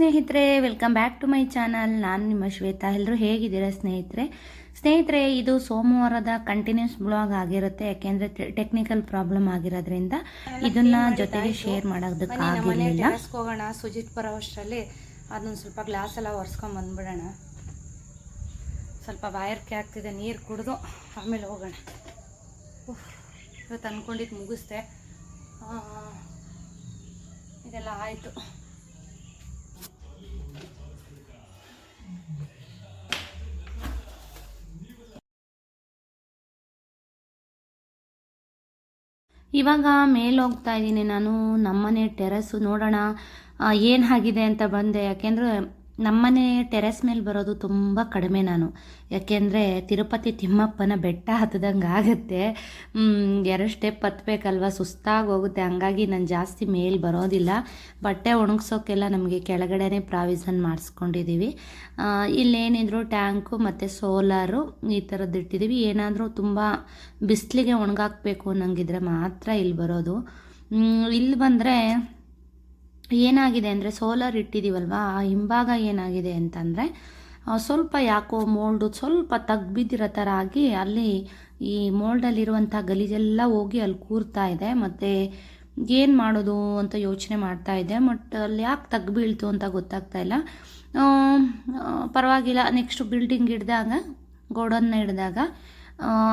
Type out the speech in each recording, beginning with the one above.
ಸ್ನೇಹಿತರೆ welcome back to my channel ನಾನು ನಿಮ್ಮ ಶ್ವೇತಾ. ಎಲ್ಲರೂ ಹೇಗಿದ್ದೀರಾ ಸ್ನೇಹಿತರೆ? ಸ್ನೇಹಿತರೆ ಇದು ಸೋಮವಾರದ ಕಂಟಿನ್ಯೂಸ್ ಬ್ಲಾಗ್ ಆಗಿರುತ್ತೆ. ಯಾಕೆಂದರೆ ಟೆಕ್ನಿಕಲ್ ಪ್ರಾಬ್ಲಮ್ ಆಗಿರೋದ್ರಿಂದ ಇದನ್ನ ಜೊತೆಗೆ ಶೇರ್ ಮಾಡೋದಕ್ಕಾಗಿರಲಿಲ್ಲ ಹೋಗೋಣ. ಸುಜಿತ್ ಬರೋ ಅಷ್ಟರಲ್ಲಿ ಅದೊಂದು ಸ್ವಲ್ಪ ಗ್ಲಾಸ್ ಎಲ್ಲ ಒರೆಸ್ಕೊಂಡ್ ಬಂದ್ಬಿಡೋಣ. ಸ್ವಲ್ಪ ಬಾಯರ್ಕೆ ಆಗ್ತಿದೆ ನೀರು ಕುಡಿದು ಆಮೇಲೆ ಹೋಗೋಣ. ಇವತ್ತು ಅಂದ್ಕೊಂಡಿದ್ದು ಮುಗಿಸ್ದೆ. ಇದೆಲ್ಲ ಆಯಿತು. ಇವಾಗ ಮೇಲೆ ಹೋಗ್ತಾ ಇದ್ದೀನಿ ನಾನು ನಮ್ಮನೆ ಟೆರಸ್ಸು ನೋಡೋಣ ಏನು ಆಗಿದೆ ಅಂತ ಬಂದೆ. ಯಾಕೆಂದರೆ ನಮ್ಮನೆ ಟೆರೆಸ್ ಮೇಲೆ ಬರೋದು ತುಂಬ ಕಡಿಮೆ ನಾನು. ಯಾಕೆಂದರೆ ತಿರುಪತಿ ತಿಮ್ಮಪ್ಪನ ಬೆಟ್ಟ ಹತ್ತದಂಗೆ ಆಗುತ್ತೆ. ಎರಡು ಸ್ಟೆಪ್ ಹತ್ಬೇಕಲ್ವ? ಸುಸ್ತಾಗಿ ಹೋಗುತ್ತೆ. ಹಂಗಾಗಿ ನಾನು ಜಾಸ್ತಿ ಮೇಲೆ ಬರೋದಿಲ್ಲ. ಬಟ್ಟೆ ಒಣಗಿಸೋಕೆಲ್ಲ ನಮಗೆ ಕೆಳಗಡೆನೇ ಪ್ರಾವಿಸನ್ ಮಾಡಿಸ್ಕೊಂಡಿದ್ದೀವಿ ಇಲ್ಲೇನಿದ್ರು ಟ್ಯಾಂಕು ಮತ್ತು ಸೋಲಾರು ಈ ಥರದ್ದು ಇಟ್ಟಿದ್ದೀವಿ ಏನಾದರೂ ತುಂಬ ಬಿಸಿಲಿಗೆ ಒಣಗಾಕಬೇಕು ಅನ್ನಂಗಿದ್ರೆ ಮಾತ್ರ ಇಲ್ಲಿ ಬರೋದು. ಇಲ್ಲಿ ಬಂದರೆ ಏನಾಗಿದೆ ಅಂದರೆ ಸೋಲಾರ್ ಇಟ್ಟಿದ್ದೀವಲ್ವ ಆ ಹಿಂಭಾಗ ಏನಾಗಿದೆ ಅಂತಂದರೆ ಸ್ವಲ್ಪ ಯಾಕೋ ಮೋಲ್ಡು ಸ್ವಲ್ಪ ತಗ್ಬಿದ್ದಿರೋ ಥರ ಆಗಿ ಅಲ್ಲಿ ಈ ಮೋಲ್ಡಲ್ಲಿರುವಂಥ ಗಲೀಜೆಲ್ಲ ಹೋಗಿ ಅಲ್ಲಿ ಕೂರ್ತಾ ಇದೆ. ಮತ್ತು ಏನು ಮಾಡೋದು ಅಂತ ಯೋಚನೆ ಮಾಡ್ತಾ ಇದೆ. ಬಟ್ ಅಲ್ಲಿ ಯಾಕೆ ತಗ್ಬೀಳ್ತು ಅಂತ ಗೊತ್ತಾಗ್ತಾ ಇಲ್ಲ. ಪರವಾಗಿಲ್ಲ. ನೆಕ್ಸ್ಟ್ ಬಿಲ್ಡಿಂಗ್ ಹಿಡ್ದಾಗ ಗೋಡನ್ನ ಹಿಡ್ದಾಗ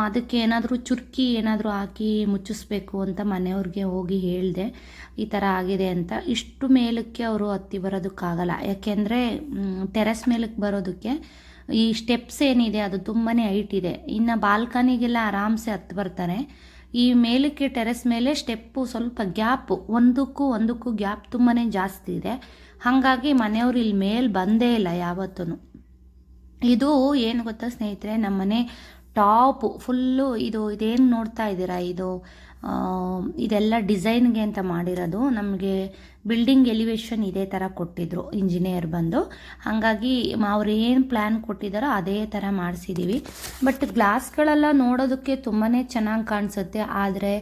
ಅದಕ್ಕೆ ಏನಾದರೂ ಚುರ್ಕಿ ಏನಾದರೂ ಹಾಕಿ ಮುಚ್ಚಿಸ್ಬೇಕು ಅಂತ ಮನೆಯವ್ರಿಗೆ ಹೋಗಿ ಹೇಳಿದೆ, ಈ ಥರ ಆಗಿದೆ ಅಂತ. ಇಷ್ಟು ಮೇಲಕ್ಕೆ ಅವರು ಹತ್ತಿ ಬರೋದಕ್ಕಾಗಲ್ಲ. ಯಾಕೆಂದರೆ ಟೆರೆಸ್ ಮೇಲಕ್ಕೆ ಬರೋದಕ್ಕೆ ಈ ಸ್ಟೆಪ್ಸ್ ಏನಿದೆ, ಅದು ತುಂಬಾ ಹೈಟ್ ಇದೆ. ಇನ್ನು ಬಾಲ್ಕನಿಗೆಲ್ಲ ಆರಾಮ್ಸೆ ಹತ್ತು ಬರ್ತಾರೆ. ಈ ಮೇಲಕ್ಕೆ ಟೆರೆಸ್ ಮೇಲೆ ಸ್ಟೆಪ್ಪು ಸ್ವಲ್ಪ ಗ್ಯಾಪು ಒಂದಕ್ಕೂ ಒಂದಕ್ಕೂ ಗ್ಯಾಪ್ ತುಂಬಾ ಜಾಸ್ತಿ ಇದೆ. ಹಾಗಾಗಿ ಮನೆಯವರು ಇಲ್ಲಿ ಮೇಲೆ ಬಂದೇ ಇಲ್ಲ ಯಾವತ್ತೂ ಇದು, ಏನು ಗೊತ್ತಾ ಸ್ನೇಹಿತರೆ, ನಮ್ಮನೆ ಟಾಪು ಫುಲ್ಲು ಇದು ಇದೇನು ನೋಡ್ತಾ ಇದ್ದೀರಾ? ಇದು ಇದೆಲ್ಲ ಡಿಸೈನ್ಗೆ ಅಂತ ಮಾಡಿರೋದು. ನಮಗೆ ಬಿಲ್ಡಿಂಗ್ ಎಲಿವೇಶನ್ ಇದೇ ಥರ ಕೊಟ್ಟಿದ್ರು ಇಂಜಿನಿಯರ್ ಬಂದು. ಹಾಗಾಗಿ ಅವ್ರು ಏನು ಪ್ಲ್ಯಾನ್ ಕೊಟ್ಟಿದ್ದಾರೋ ಅದೇ ಥರ ಮಾಡಿಸಿದ್ದೀವಿ ಬಟ್ ಗ್ಲಾಸ್ಗಳೆಲ್ಲ ನೋಡೋದಕ್ಕೆ ತುಂಬಾ ಚೆನ್ನಾಗಿ ಕಾಣಿಸುತ್ತೆ. ಆದರೆ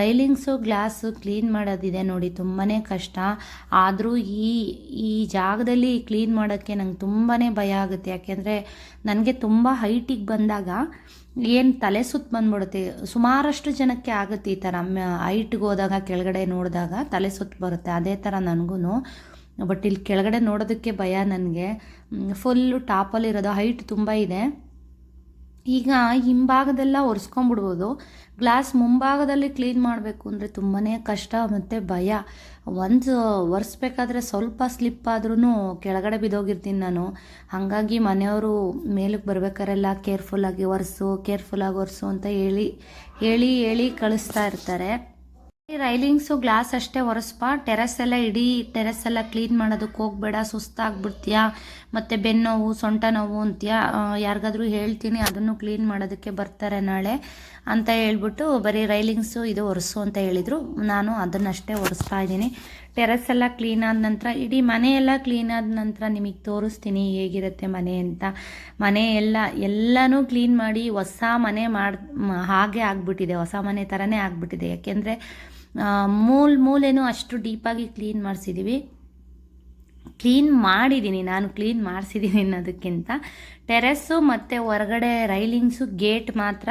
ರೈಲಿಂಗ್ಸು, ಗ್ಲಾಸು ಕ್ಲೀನ್ ಮಾಡೋದಿದೆ ನೋಡಿ ತುಂಬಾ ಕಷ್ಟ. ಆದರೂ ಈ ಈ ಜಾಗದಲ್ಲಿ ಕ್ಲೀನ್ ಮಾಡೋಕ್ಕೆ ನಂಗೆ ತುಂಬಾ ಭಯ ಆಗುತ್ತೆ. ಯಾಕೆಂದರೆ ನನಗೆ ತುಂಬ ಹೈಟಿಗೆ ಬಂದಾಗ ಏನು ತಲೆ ಸುತ್ತ ಬಂದ್ಬಿಡುತ್ತೆ? ಸುಮಾರಷ್ಟು ಜನಕ್ಕೆ ಆಗುತ್ತೆ ಈ ಥರ. ಹೈಟ್ಗೆ ಹೋದಾಗ, ಕೆಳಗಡೆ ನೋಡಿದಾಗ ತಲೆ ಸುತ್ತ ಬರುತ್ತೆ. ಅದೇ ಥರ ನನಗೂ ಬಟ್ ಇಲ್ಲಿ ಕೆಳಗಡೆ ನೋಡೋದಕ್ಕೆ ಭಯ ನನಗೆ. ಫುಲ್ಲು ಟಾಪಲ್ಲಿರೋದು ಹೈಟ್ ತುಂಬ ಇದೆ. ಈಗ ಹಿಂಭಾಗದೆಲ್ಲ ಒರೆಸ್ಕೊಂಡ್ಬಿಡ್ಬೋದು. ಗ್ಲಾಸ್ ಮುಂಭಾಗದಲ್ಲಿ ಕ್ಲೀನ್ ಮಾಡಬೇಕು ಅಂದರೆ ತುಂಬಾ ಕಷ್ಟ ಮತ್ತು ಭಯ. ಒಂದು ಒರೆಸ್ಬೇಕಾದ್ರೆ ಸ್ವಲ್ಪ ಸ್ಲಿಪ್ ಆದ್ರೂ ಕೆಳಗಡೆ ಬಿದ್ದೋಗಿರ್ತೀನಿ ನಾನು. ಹಾಗಾಗಿ ಮನೆಯವರು ಮೇಲಕ್ಕೆ ಬರ್ಬೇಕಾರೆಲ್ಲ ಕೇರ್ಫುಲ್ಲಾಗಿ ಒರೆಸು ಕೇರ್ಫುಲ್ಲಾಗಿ ಒರೆಸು ಅಂತ ಹೇಳಿ ಹೇಳಿ ಹೇಳಿ ಕಳಿಸ್ತಾ ಇರ್ತಾರೆ. ರೈಲಿಂಗ್ಸು ಗ್ಲಾಸ್ ಅಷ್ಟೇ ಒರೆಸ್ಪ. ಟೆರೆಸ್ ಎಲ್ಲ ಇಡೀ ಟೆರೆಸ್ ಎಲ್ಲ ಕ್ಲೀನ್ ಮಾಡೋದಕ್ಕೆ ಹೋಗ್ಬೇಡ, ಸುಸ್ತಾಗ್ಬಿಡ್ತೀಯಾ? ಮತ್ತು ಬೆನ್ನೋವು ಸೊಂಟ ನೋವು ಅಂತೀಯ? ಯಾರಿಗಾದ್ರೂ ಹೇಳ್ತೀನಿ, ಅದನ್ನು ಕ್ಲೀನ್ ಮಾಡೋದಕ್ಕೆ ಬರ್ತಾರೆ ನಾಳೆ ಅಂತ ಹೇಳ್ಬಿಟ್ಟು ಬರೀ ರೈಲಿಂಗ್ಸು ಇದು ಒರೆಸು ಅಂತ ಹೇಳಿದರು. ನಾನು ಅದನ್ನಷ್ಟೇ ಒರೆಸ್ತಾ ಇದ್ದೀನಿ. ಟೆರೆಸ್ ಎಲ್ಲ ಕ್ಲೀನ್ ಆದ ನಂತರ, ಇಡೀ ಮನೆಯೆಲ್ಲ ಕ್ಲೀನ್ ಆದ ನಂತರ ನಿಮಗೆ ತೋರಿಸ್ತೀನಿ ಹೇಗಿರುತ್ತೆ ಮನೆ ಅಂತ. ಮನೆ ಎಲ್ಲ, ಎಲ್ಲನೂ ಕ್ಲೀನ್ ಮಾಡಿ ಹೊಸ ಮನೆ ಮಾಡಿ, ಹಾಗೆ ಆಗಿಬಿಟ್ಟಿದೆ, ಹೊಸ ಮನೆ ಥರನೇ ಆಗಿಬಿಟ್ಟಿದೆ. ಯಾಕೆಂದರೆ ಮೂಲ ಮೂಲೆನೂ ಅಷ್ಟು ಡೀಪಾಗಿ ಕ್ಲೀನ್ ಮಾಡಿಸಿದ್ದೀವಿ ಕ್ಲೀನ್ ಮಾಡಿದ್ದೀನಿ ನಾನು ಕ್ಲೀನ್ ಮಾಡಿಸಿದ್ದೀನಿ ಅನ್ನೋದಕ್ಕಿಂತ. ಟೆರೆಸ್ಸು ಮತ್ತು ಹೊರಗಡೆ ರೈಲಿಂಗ್ಸು ಗೇಟ್ ಮಾತ್ರ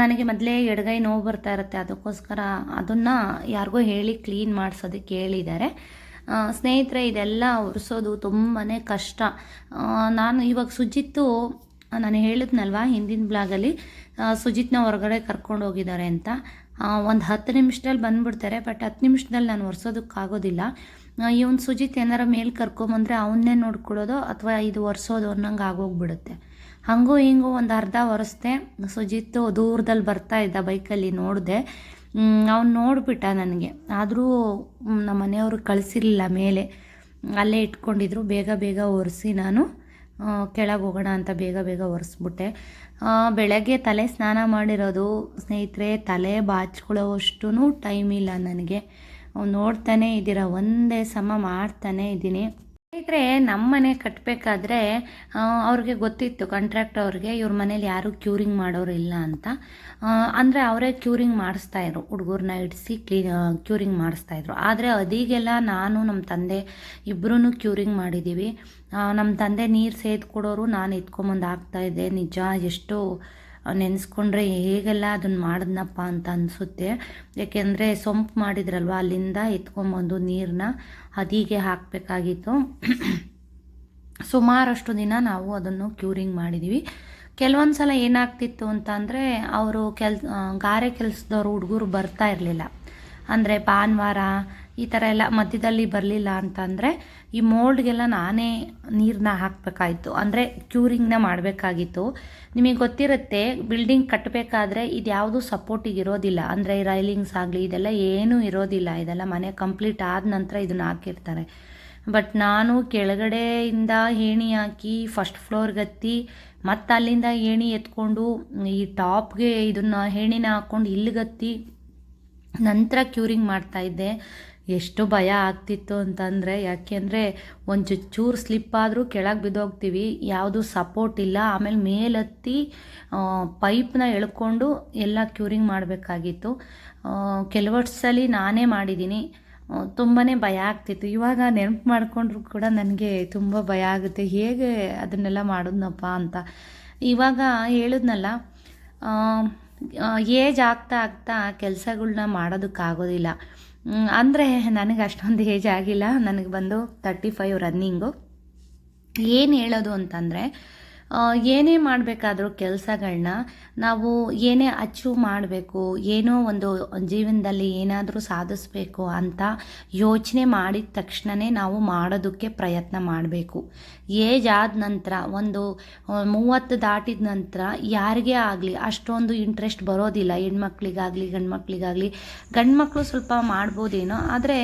ನನಗೆ ಮೊದಲೇ ಎಡಗೈ ನೋವು ಬರ್ತಾ ಇರುತ್ತೆ, ಅದಕ್ಕೋಸ್ಕರ ಅದನ್ನು ಯಾರಿಗೋ ಹೇಳಿ ಕ್ಲೀನ್ ಮಾಡಿಸೋದಕ್ಕೆ ಹೇಳಿದ್ದಾರೆ ಸ್ನೇಹಿತರೆ, ಇದೆಲ್ಲ ಒರೆಸೋದು ತುಂಬಾ ಕಷ್ಟ. ನಾನು ಇವಾಗ ಸುಜಿತ್ತು, ನಾನು ಹೇಳಿದ್ನಲ್ವಾ ಹಿಂದಿನ ಬ್ಲಾಗಲ್ಲಿ ಸುಜಿತ್ನ ಹೊರಗಡೆ ಕರ್ಕೊಂಡು ಹೋಗಿದ್ದಾರೆ ಅಂತ. ಒಂದು ಹತ್ತು ನಿಮಿಷದಲ್ಲಿ ಬಂದುಬಿಡ್ತಾರೆ, ಬಟ್ ಹತ್ತು ನಿಮಿಷದಲ್ಲಿ ನಾನು ಒರೆಸೋದಕ್ಕಾಗೋದಿಲ್ಲ. ಇವನು ಸುಜಿತ್ ಏನಾರ ಮೇಲೆ ಕರ್ಕೊಂಬಂದರೆ ಅವನ್ನೇ ನೋಡ್ಕೊಳ್ಳೋದು ಅಥವಾ ಇದು ಒರೆಸೋದು ಅನ್ನೋಂಗೆ ಆಗೋಗ್ಬಿಡುತ್ತೆ. ಹಾಗೂ ಹಿಂಗೂ ಒಂದು ಅರ್ಧ ಒರೆಸ್ದೆ, ಸುಜಿತ್ ದೂರದಲ್ಲಿ ಬರ್ತಾ ಇದ್ದ ಬೈಕಲ್ಲಿ ನೋಡಿದೆ. ಅವ್ನು ನೋಡಿಬಿಟ್ಟ ನನಗೆ. ಆದರೂ ನಮ್ಮ ಮನೆಯವರು ಕಳಿಸಿರಲಿಲ್ಲ ಮೇಲೆ. ಅಲ್ಲೇ ಇಟ್ಕೊಂಡಿದ್ರು, ಬೇಗ ಬೇಗ ಒರೆಸಿ ನಾನು ಕೆಳಗೆ ಹೋಗೋಣ ಅಂತ ಬೇಗ ಬೇಗ ಒರೆಸ್ಬಿಟ್ಟೆ. ಬೆಳಗ್ಗೆ ತಲೆ ಸ್ನಾನ ಮಾಡಿರೋದು ಸ್ನೇಹಿತರೆ, ತಲೆ ಬಾಚ್ಕೊಳ್ಳೋವಷ್ಟು ಟೈಮ್ ಇಲ್ಲ ನನಗೆ. ನೋಡ್ತಾನೆ ಇದ್ದೀರಾ, ಒಂದೇ ಸಮ ಮಾಡ್ತಾನೆ ಇದ್ದೀನಿ. ಸ್ನೇಹಿತರೆ ನಮ್ಮ ಮನೆ ಕಟ್ಟಬೇಕಾದ್ರೆ ಅವ್ರಿಗೆ ಗೊತ್ತಿತ್ತು ಕಾಂಟ್ರಾಕ್ಟ್ ಅವ್ರಿಗೆ, ಇವ್ರ ಮನೇಲಿ ಯಾರೂ ಕ್ಯೂರಿಂಗ್ ಮಾಡೋರು ಇಲ್ಲ ಅಂತ. ಅಂದರೆ ಅವರೇ ಕ್ಯೂರಿಂಗ್ ಮಾಡಿಸ್ತಾಯಿದ್ರು ಹುಡುಗರನ್ನ ಇಡಿಸಿ ಕ್ಲೀ ಕ್ಯೂರಿಂಗ್ ಮಾಡಿಸ್ತಾಯಿದ್ರು ಆದರೆ ಅದೀಗೆಲ್ಲ ನಾನು ನಮ್ಮ ತಂದೆ ಇಬ್ಬರೂ ಕ್ಯೂರಿಂಗ್ ಮಾಡಿದ್ದೀವಿ ನಮ್ಮ ತಂದೆ ನೀರು ಸೇದ್ಕೊಡೋರು ನಾನು ಎತ್ಕೊಂಬಂದು ಆಗ್ತಾಯಿದ್ದೆ ನಿಜ, ಎಷ್ಟು ನೆನೆಸ್ಕೊಂಡ್ರೆ ಹೇಗೆಲ್ಲ ಅದನ್ನು ಮಾಡಿದ್ನಪ್ಪ ಅಂತ ಅನಿಸುತ್ತೆ. ಏಕೆಂದರೆ ಸೊಂಪು ಮಾಡಿದ್ರಲ್ವ, ಅಲ್ಲಿಂದ ಎತ್ಕೊಂಬಂದು ನೀರನ್ನ ಹದಿಗೆ ಹಾಕಬೇಕಾಗಿತ್ತು. ಸುಮಾರಷ್ಟು ದಿನ ನಾವು ಅದನ್ನು ಕ್ಯೂರಿಂಗ್ ಮಾಡಿದ್ದೀವಿ ಕೆಲವೊಂದು ಸಲ ಏನಾಗ್ತಿತ್ತು ಅಂತ ಅಂದರೆ, ಅವರು ಕೆಲ್ ಗಾರೆ ಕೆಲಸದವ್ರು ಹುಡುಗರು ಬರ್ತಾ ಇರಲಿಲ್ಲ. ಅಂದರೆ ಭಾನುವಾರ ಈ ಥರ ಎಲ್ಲ ಮಧ್ಯದಲ್ಲಿ ಬರಲಿಲ್ಲ ಅಂತಂದರೆ ಈ ಮೋಲ್ಡ್ಗೆಲ್ಲ ನಾನೇ ನೀರನ್ನ ಹಾಕಬೇಕಾಯಿತು. ಅಂದರೆ ಕ್ಯೂರಿಂಗ್ನ ಮಾಡಬೇಕಾಗಿತ್ತು. ನಿಮಗೆ ಗೊತ್ತಿರುತ್ತೆ, ಬಿಲ್ಡಿಂಗ್ ಕಟ್ಟಬೇಕಾದ್ರೆ ಇದು ಯಾವುದೂ ಸಪೋರ್ಟಿಗೆ ಇರೋದಿಲ್ಲ. ಅಂದರೆ ರೈಲಿಂಗ್ಸ್ ಆಗಲಿ, ಇದೆಲ್ಲ ಏನೂ ಇರೋದಿಲ್ಲ. ಇದೆಲ್ಲ ಮನೆ ಕಂಪ್ಲೀಟ್ ಆದ ನಂತರ ಇದನ್ನ ಹಾಕಿರ್ತಾರೆ. ಬಟ್ ನಾನು ಕೆಳಗಡೆಯಿಂದ ಏಣಿ ಹಾಕಿ ಫಸ್ಟ್ ಫ್ಲೋರ್ಗತ್ತಿ ಮತ್ತು ಅಲ್ಲಿಂದ ಏಣಿ ಎತ್ಕೊಂಡು, ಈ ಟಾಪ್ಗೆ ಇದನ್ನು ಏಣಿನ ಹಾಕ್ಕೊಂಡು ಇಲ್ಲಿಗತ್ತಿ ನಂತರ ಕ್ಯೂರಿಂಗ್ ಮಾಡ್ತಾಯಿದ್ದೆ ಎಷ್ಟು ಭಯ ಆಗ್ತಿತ್ತು ಅಂತಂದರೆ ಯಾಕೆಂದರೆ ಒಂದು ಚೂರು ಸ್ಲಿಪ್ ಆದರೂ ಕೆಳಗೆ ಬಿದ್ದೋಗ್ತೀವಿ, ಯಾವುದು ಸಪೋರ್ಟ್ ಇಲ್ಲ. ಆಮೇಲೆ ಮೇಲತ್ತಿ ಪೈಪ್ನ ಎಳ್ಕೊಂಡು ಎಲ್ಲ ಕ್ಯೂರಿಂಗ್ ಮಾಡಬೇಕಾಗಿತ್ತು. ಕೆಲವೊಟ್ಸಲಿ ಸಲ ನಾನೇ ಮಾಡಿದ್ದೀನಿ ತುಂಬಾ ಭಯ ಆಗ್ತಿತ್ತು. ಇವಾಗ ನೆನಪು ಮಾಡಿಕೊಂಡ್ರು ಕೂಡ ನನಗೆ ತುಂಬ ಭಯ ಆಗುತ್ತೆ. ಹೇಗೆ ಅದನ್ನೆಲ್ಲ ಮಾಡಿದ್ನಪ್ಪ ಅಂತ. ಇವಾಗ ಹೇಳಿದ್ನಲ್ಲ ಏಜ್ ಆಗ್ತಾ ಆಗ್ತಾ ಕೆಲಸಗಳ್ನ ಮಾಡೋದಕ್ಕಾಗೋದಿಲ್ಲ. ಅಂದರೆ ನನಗೆ ಅಷ್ಟೊಂದು ಏಜ್ ಆಗಿಲ್ಲ. ನನಗೆ ಬಂದು ತರ್ಟಿ ಫೈವ್ ರನ್ನಿಂಗು ಏನು ಹೇಳೋದು ಅಂತಂದರೆ ಏನೇ ಮಾಡಬೇಕಾದ್ರೂ ಕೆಲಸಗಳನ್ನ ನಾವು ಏನೇ ಅಚೀವ್ ಮಾಡಬೇಕು, ಏನೋ ಒಂದು ಜೀವನದಲ್ಲಿ ಏನಾದರೂ ಸಾಧಿಸ್ಬೇಕು ಅಂತ ಯೋಚನೆ ಮಾಡಿದ ತಕ್ಷಣವೇ ನಾವು ಮಾಡೋದಕ್ಕೆ ಪ್ರಯತ್ನ ಮಾಡಬೇಕು. ಏಜ್ ಆದ ನಂತರ, ಒಂದು ಮೂವತ್ತು ದಾಟಿದ ನಂತರ ಯಾರಿಗೇ ಆಗಲಿ, ಅಷ್ಟೊಂದು ಇಂಟ್ರೆಸ್ಟ್ ಬರೋದಿಲ್ಲ. ಹೆಣ್ಮಕ್ಳಿಗಾಗಲಿ ಗಂಡು ಮಕ್ಕಳಿಗಾಗಲಿ ಗಂಡು ಮಕ್ಕಳು ಸ್ವಲ್ಪ ಮಾಡ್ಬೋದೇನೋ, ಆದರೆ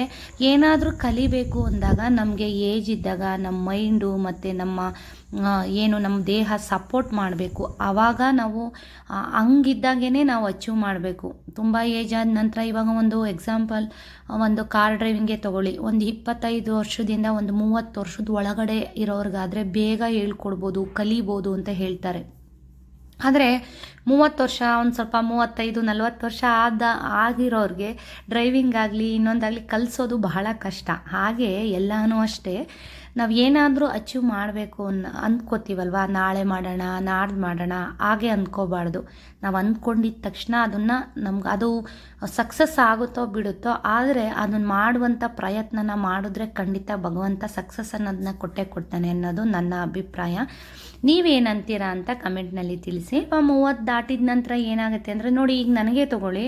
ಏನಾದರೂ ಕಲಿಬೇಕು ಅಂದಾಗ ನಮಗೆ ಏಜ್ ಇದ್ದಾಗ, ನಮ್ಮ ಮೈಂಡು ಮತ್ತು ನಮ್ಮ ಏನು ನಮ್ಮ ದೇಹ ಸಪೋರ್ಟ್ ಮಾಡಬೇಕು. ಆವಾಗ ನಾವು ಹಂಗಿದ್ದಾಗೇ ನಾವು ಅಚೀವ್ ಮಾಡಬೇಕು. ತುಂಬ ಏಜ್ ಆದ ನಂತರ ಇವಾಗ ಒಂದು ಎಕ್ಸಾಂಪಲ್ ಒಂದು ಕಾರ್ ಡ್ರೈವಿಂಗೇ ತೊಗೊಳ್ಳಿ. ಒಂದು ಇಪ್ಪತ್ತೈದು ವರ್ಷದಿಂದ ಒಂದು ಮೂವತ್ತು ವರ್ಷದ ಒಳಗಡೆ ಇರೋರಿಗಾದರೆ ಬೇಗ ಹೇಳ್ಕೊಡ್ಬೋದು, ಕಲಿಬೋದು ಅಂತ ಹೇಳ್ತಾರೆ. ಆದರೆ ಮೂವತ್ತು ವರ್ಷ, ಒಂದು ಸ್ವಲ್ಪ ಮೂವತ್ತೈದು, ನಲ್ವತ್ತು ವರ್ಷ ಆದ, ಆಗಿರೋರಿಗೆ ಡ್ರೈವಿಂಗ್ ಆಗಲಿ, ಇನ್ನೊಂದಾಗಲಿ ಕಲಿಸೋದು ಬಹಳ ಕಷ್ಟ. ಹಾಗೆ ಎಲ್ಲನೂ ಅಷ್ಟೇ. ನಾವು ಏನಾದರೂ ಅಚೀವ್ ಮಾಡಬೇಕು ಅನ್ ಅಂದ್ಕೋತೀವಲ್ವ ನಾಳೆ ಮಾಡೋಣ, ನಾಡ್ದು ಮಾಡೋಣ, ಹಾಗೆ ಅಂದ್ಕೋಬಾರ್ದು ನಾವು ಅಂದ್ಕೊಂಡಿದ್ದ ತಕ್ಷಣ ಅದನ್ನು ನಮ್ಗೆ ಅದು ಸಕ್ಸಸ್ ಆಗುತ್ತೋ ಬಿಡುತ್ತೋ, ಆದರೆ ಅದನ್ನು ಮಾಡುವಂಥ ಪ್ರಯತ್ನನ ಮಾಡಿದ್ರೆ ಖಂಡಿತ ಭಗವಂತ ಸಕ್ಸಸ್ ಅನ್ನೋದನ್ನ ಕೊಟ್ಟೇ ಕೊಡ್ತಾನೆ ಅನ್ನೋದು ನನ್ನ ಅಭಿಪ್ರಾಯ. ನೀವೇನಂತೀರಾ ಅಂತ ಕಮೆಂಟ್ನಲ್ಲಿ ತಿಳಿಸಿ. ಮೂವತ್ತು ದಾಟಿದ ನಂತರ ಏನಾಗುತ್ತೆ ಅಂದರೆ ನೋಡಿ, ಈಗ ನನಗೆ ತೊಗೊಳ್ಳಿ.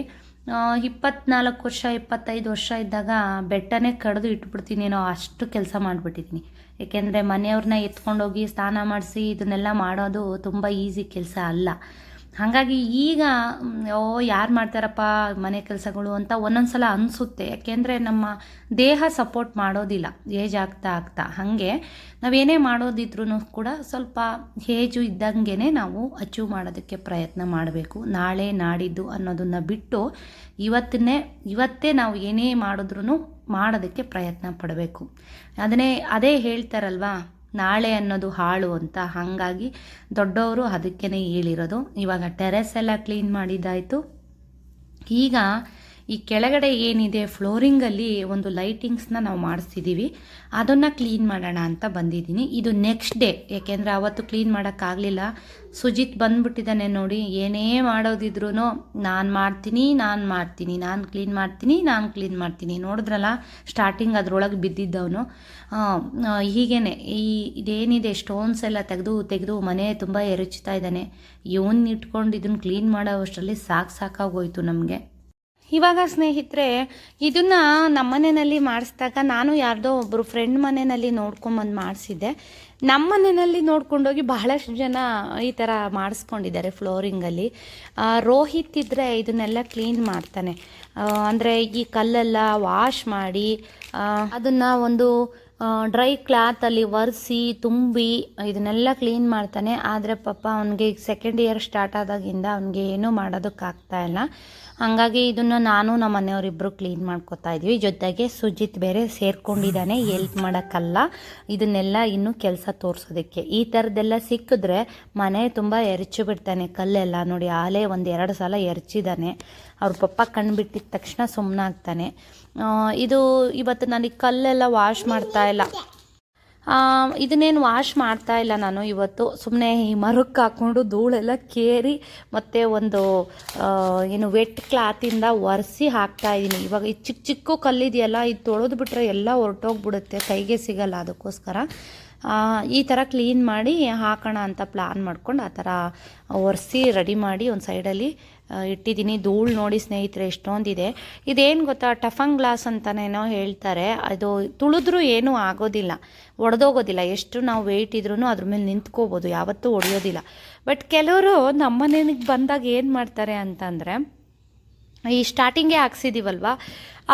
ಇಪ್ಪತ್ನಾಲ್ಕು ವರ್ಷ, ಇಪ್ಪತ್ತೈದು ವರ್ಷ ಇದ್ದಾಗ ಬೆಟ್ಟನೇ ಕಡಿದು ಇಟ್ಬಿಡ್ತೀನೇನೋ ಅಷ್ಟು ಕೆಲಸ ಮಾಡಿಬಿಟ್ಟಿದ್ದೀನಿ. ಏಕೆಂದರೆ ಮನೆಯವ್ರನ್ನ ಎತ್ಕೊಂಡೋಗಿ ಸ್ನಾನ ಮಾಡಿಸಿ ಇದನ್ನೆಲ್ಲ ಮಾಡೋದು ತುಂಬ ಈಸಿ ಕೆಲಸ ಅಲ್ಲ. ಹಾಗಾಗಿ ಈಗ ಓ, ಯಾರು ಮಾಡ್ತಾರಪ್ಪ ಮನೆ ಕೆಲಸಗಳು ಅಂತ ಒಂದೊಂದು ಸಲ ಅನಿಸುತ್ತೆ. ಯಾಕೆಂದರೆ ನಮ್ಮ ದೇಹ ಸಪೋರ್ಟ್ ಮಾಡೋದಿಲ್ಲ. ಏಜ್ ಆಗ್ತಾ ಆಗ್ತಾ. ಹಾಗೆ ನಾವೇನೇ ಮಾಡೋದಿದ್ರೂ ಕೂಡ ಸ್ವಲ್ಪ ಏಜು ಇದ್ದಂಗೆ ನಾವು ಅಚೀವ್ ಮಾಡೋದಕ್ಕೆ ಪ್ರಯತ್ನ ಮಾಡಬೇಕು. ನಾಳೆ ನಾಡಿದ್ದು ಅನ್ನೋದನ್ನು ಬಿಟ್ಟು ಇವತ್ತನ್ನೇ, ಇವತ್ತೇ ನಾವು ಏನೇ ಮಾಡಿದ್ರೂ ಮಾಡೋದಕ್ಕೆ ಪ್ರಯತ್ನ ಪಡಬೇಕು. ಅದನ್ನೇ, ಅದೇ ಹೇಳ್ತಾರಲ್ವಾ? ನಾಳೆ ಅನ್ನೋದು ಹಾಳು ಅಂತ ಹಾಗಾಗಿ ದೊಡ್ಡವರು ಅದಕ್ಕೇ ಹೇಳಿರೋದು. ಇವಾಗ ಟೆರೆಸ್ ಎಲ್ಲ ಕ್ಲೀನ್ ಮಾಡಿದ್ದಾಯಿತು. ಈಗ ಈ ಕೆಳಗಡೆ ಏನಿದೆ ಫ್ಲೋರಿಂಗಲ್ಲಿ ಒಂದು ಲೈಟಿಂಗ್ಸ್ನ ನಾವು ಮಾಡಿಸ್ತಿದ್ದೀವಿ. ಅದನ್ನು ಕ್ಲೀನ್ ಮಾಡೋಣ ಅಂತ ಬಂದಿದ್ದೀನಿ. ಇದು ನೆಕ್ಸ್ಟ್ ಡೇ ಏಕೆಂದರೆ ಅವತ್ತು ಕ್ಲೀನ್ ಮಾಡೋಕ್ಕಾಗಲಿಲ್ಲ. ಸುಜಿತ್ ಬಂದ್ಬಿಟ್ಟಿದ್ದಾನೆ ನೋಡಿ, ಏನೇ ಮಾಡೋದಿದ್ರೂ ನಾನು ಮಾಡ್ತೀನಿ ನಾನು ಮಾಡ್ತೀನಿ, ನಾನು ಕ್ಲೀನ್ ಮಾಡ್ತೀನಿ, ನಾನು ಕ್ಲೀನ್ ಮಾಡ್ತೀನಿ. ನೋಡಿದ್ರಲ್ಲ, ಸ್ಟಾರ್ಟಿಂಗ್ ಅದರೊಳಗೆ ಬಿದ್ದಿದ್ದವನು. ಹೀಗೇ ಈ ಇದೇನಿದೆ, ಸ್ಟೋನ್ಸ್ ಎಲ್ಲ ತೆಗೆದು ತೆಗೆದು ಮನೆ ತುಂಬ ಎರಚ್ತಾ ಇದ್ದಾನೆ. ಇವನ್ನ ಇಟ್ಕೊಂಡು ಇದನ್ನು ಕ್ಲೀನ್ ಮಾಡೋ ಅಷ್ಟರಲ್ಲಿ ಸಾಕು ಸಾಕಾಗೋಯ್ತು ನಮಗೆ. ಇವಾಗ ಸ್ನೇಹಿತರೆ, ಇದನ್ನು ನಮ್ಮ ಮನೆಯಲ್ಲಿ ಮಾಡಿಸಿದಾಗ ನಾನು ಯಾರ್ದೋ ಒಬ್ಬರು ಫ್ರೆಂಡ್ ಮನೆಯಲ್ಲಿ ನೋಡ್ಕೊಂಬಂದು ಮಾಡಿಸಿದ್ದೆ. ನಮ್ಮ ಮನೆಯಲ್ಲಿ ನೋಡ್ಕೊಂಡೋಗಿ ಬಹಳಷ್ಟು ಜನ ಈ ಥರ ಮಾಡಿಸ್ಕೊಂಡಿದ್ದಾರೆ ಫ್ಲೋರಿಂಗಲ್ಲಿ ರೋಹಿತ್ ಇದ್ದರೆ ಇದನ್ನೆಲ್ಲ ಕ್ಲೀನ್ ಮಾಡ್ತಾನೆ. ಅಂದರೆ ಈ ಕಲ್ಲೆಲ್ಲ ವಾಶ್ ಮಾಡಿ ಅದನ್ನು ಒಂದು ಡ್ರೈ ಕ್ಲಾತಲ್ಲಿ ಒರೆಸಿ, ತುಂಬಿ ಇದನ್ನೆಲ್ಲ ಕ್ಲೀನ್ ಮಾಡ್ತಾನೆ. ಆದರೆ ಪಾಪ ಅವನಿಗೆ ಸೆಕೆಂಡ್ ಇಯರ್ ಸ್ಟಾರ್ಟ್ ಆದಾಗಿಂದ ಅವನಿಗೆ ಏನೂ ಮಾಡೋದಕ್ಕಾಗ್ತಾ ಇಲ್ಲ. ಹಾಗಾಗಿ ಇದನ್ನು ನಾನು ನಮ್ಮ ಮನೆಯವರಿಬ್ಬರು ಕ್ಲೀನ್ ಮಾಡ್ಕೋತಾ ಇದ್ದೀವಿ ಜೊತೆಗೆ ಸುಜಿತ್ ಬೇರೆ ಸೇರ್ಕೊಂಡಿದ್ದಾನೆ ಎಲ್ಪ್ ಮಾಡೋಕ್ಕಲ್ಲ. ಇದನ್ನೆಲ್ಲ ಇನ್ನೂ ಕೆಲಸ ತೋರಿಸೋದಕ್ಕೆ. ಈ ಥರದ್ದೆಲ್ಲ ಸಿಕ್ಕಿದ್ರೆ ಮನೆ ತುಂಬ ಎರಚು ಬಿಡ್ತಾನೆ, ಕಲ್ಲೆಲ್ಲ. ನೋಡಿ, ಆಲೇ ಒಂದು ಎರಡು ಸಲ ಎರಚಿದ್ದಾನೆ ಅವ್ರ ಪಪ್ಪ ಕಣ್ಣು ಬಿಟ್ಟಿದ ತಕ್ಷಣ ಸುಮ್ಮನಾಗ್ತಾನೆ ಇದು ಇವತ್ತು ನನಗೆ ಕಲ್ಲೆಲ್ಲ ವಾಶ್ ಮಾಡ್ತಾ ಇಲ್ಲ. ಇದನ್ನೇನು ವಾಶ್ ಮಾಡ್ತಾ ಇಲ್ಲ ನಾನು ಇವತ್ತು. ಸುಮ್ಮನೆ ಈ ಮರಕ್ಕೆ ಹಾಕ್ಕೊಂಡು ಧೂಳೆಲ್ಲ ಕೇರಿ ಮತ್ತು ಒಂದು ಏನು ವೆಟ್ ಕ್ಲಾತಿಂದ ಒರೆಸಿ ಹಾಕ್ತಾ ಇದ್ದೀನಿ ಇವಾಗ ಈ ಚಿಕ್ಕ ಚಿಕ್ಕ ಕಲ್ಲಿದೆಯಲ್ಲ, ಇದು ತೊಳೆದು ಬಿಟ್ಟರೆ ಎಲ್ಲ ಹೊರಟೋಗ್ಬಿಡುತ್ತೆ. ಕೈಗೆ ಸಿಗಲ್ಲ ಅದಕ್ಕೋಸ್ಕರ. ಈ ಥರ ಕ್ಲೀನ್ ಮಾಡಿ ಹಾಕೋಣ ಅಂತ ಪ್ಲ್ಯಾನ್ ಮಾಡ್ಕೊಂಡು ಆ ಥರ ಒರೆಸಿ ರೆಡಿ ಮಾಡಿ ಒಂದು ಸೈಡಲ್ಲಿ ಇಟ್ಟಿದ್ದೀನಿ. ಧೂಳು ನೋಡಿ ಸ್ನೇಹಿತರೆ, ಎಷ್ಟೊಂದಿದೆ. ಇದೇನು ಗೊತ್ತಾ, ಟಫನ್ ಗ್ಲಾಸ್ ಅಂತನೇನೋ ಹೇಳ್ತಾರೆ. ಅದು ತುಳಿದ್ರೂ ಏನೂ ಆಗೋದಿಲ್ಲ. ಒಡೆದೋಗೋದಿಲ್ಲ. ಎಷ್ಟು ನಾವು ವೆಯ್ಟ್ ಇದ್ರೂ ಅದ್ರ ಮೇಲೆ ನಿಂತ್ಕೋಬೋದು. ಯಾವತ್ತೂ ಒಡೆಯೋದಿಲ್ಲ. ಬಟ್ ಕೆಲವರು ನಮ್ಮನೆಗೆ ಬಂದಾಗ ಏನು ಮಾಡ್ತಾರೆ ಅಂತಂದರೆ ಈ ಸ್ಟಾರ್ಟಿಂಗೇ ಹಾಕ್ಸಿದ್ದೀವಲ್ವ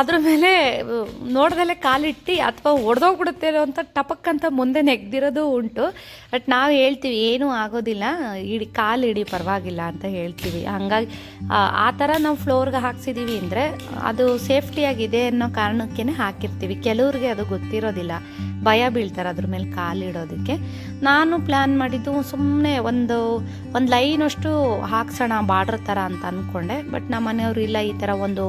ಅದ್ರ ಮೇಲೆ ನೋಡ್ದಲ್ಲೇ ಕಾಲಿಟ್ಟು ಅಥವಾ ಒಡೆದೋಗ್ಬಿಡುತ್ತೆ ಅಂತ ಟಪಕ್ ಅಂತ ಮುಂದೆ ನೆಗ್ದಿರೋದು ಉಂಟು. ಬಟ್ ನಾವು ಹೇಳ್ತೀವಿ, ಏನೂ ಆಗೋದಿಲ್ಲ. ಇಡಿ ಕಾಲು ಇಡಿ ಪರವಾಗಿಲ್ಲ ಅಂತ ಹೇಳ್ತೀವಿ. ಹಾಗಾಗಿ, ಆ ಥರ ನಾವು ಫ್ಲೋರ್ಗೆ ಹಾಕ್ಸಿದ್ದೀವಿ ಅಂದರೆ ಅದು ಸೇಫ್ಟಿಯಾಗಿದೆ ಅನ್ನೋ ಕಾರಣಕ್ಕೇ ಹಾಕಿರ್ತೀವಿ. ಕೆಲವ್ರಿಗೆ ಅದು ಗೊತ್ತಿರೋದಿಲ್ಲ. ಭಯ ಬೀಳ್ತಾರೆ ಅದ್ರ ಮೇಲೆ ಕಾಲಿಡೋದಕ್ಕೆ. ನಾನು ಪ್ಲ್ಯಾನ್ ಮಾಡಿದ್ದು ಸುಮ್ಮನೆ ಒಂದು ಒಂದು ಲೈನಷ್ಟು ಹಾಕ್ಸೋಣ ಬಾರ್ಡ್ರ್ ಥರ ಅಂತ ಅಂದ್ಕೊಂಡೆ ಬಟ್ ನಮ್ಮ ಮನೆಯವರು ಇಲ್ಲ, ಈ ಥರ ಒಂದು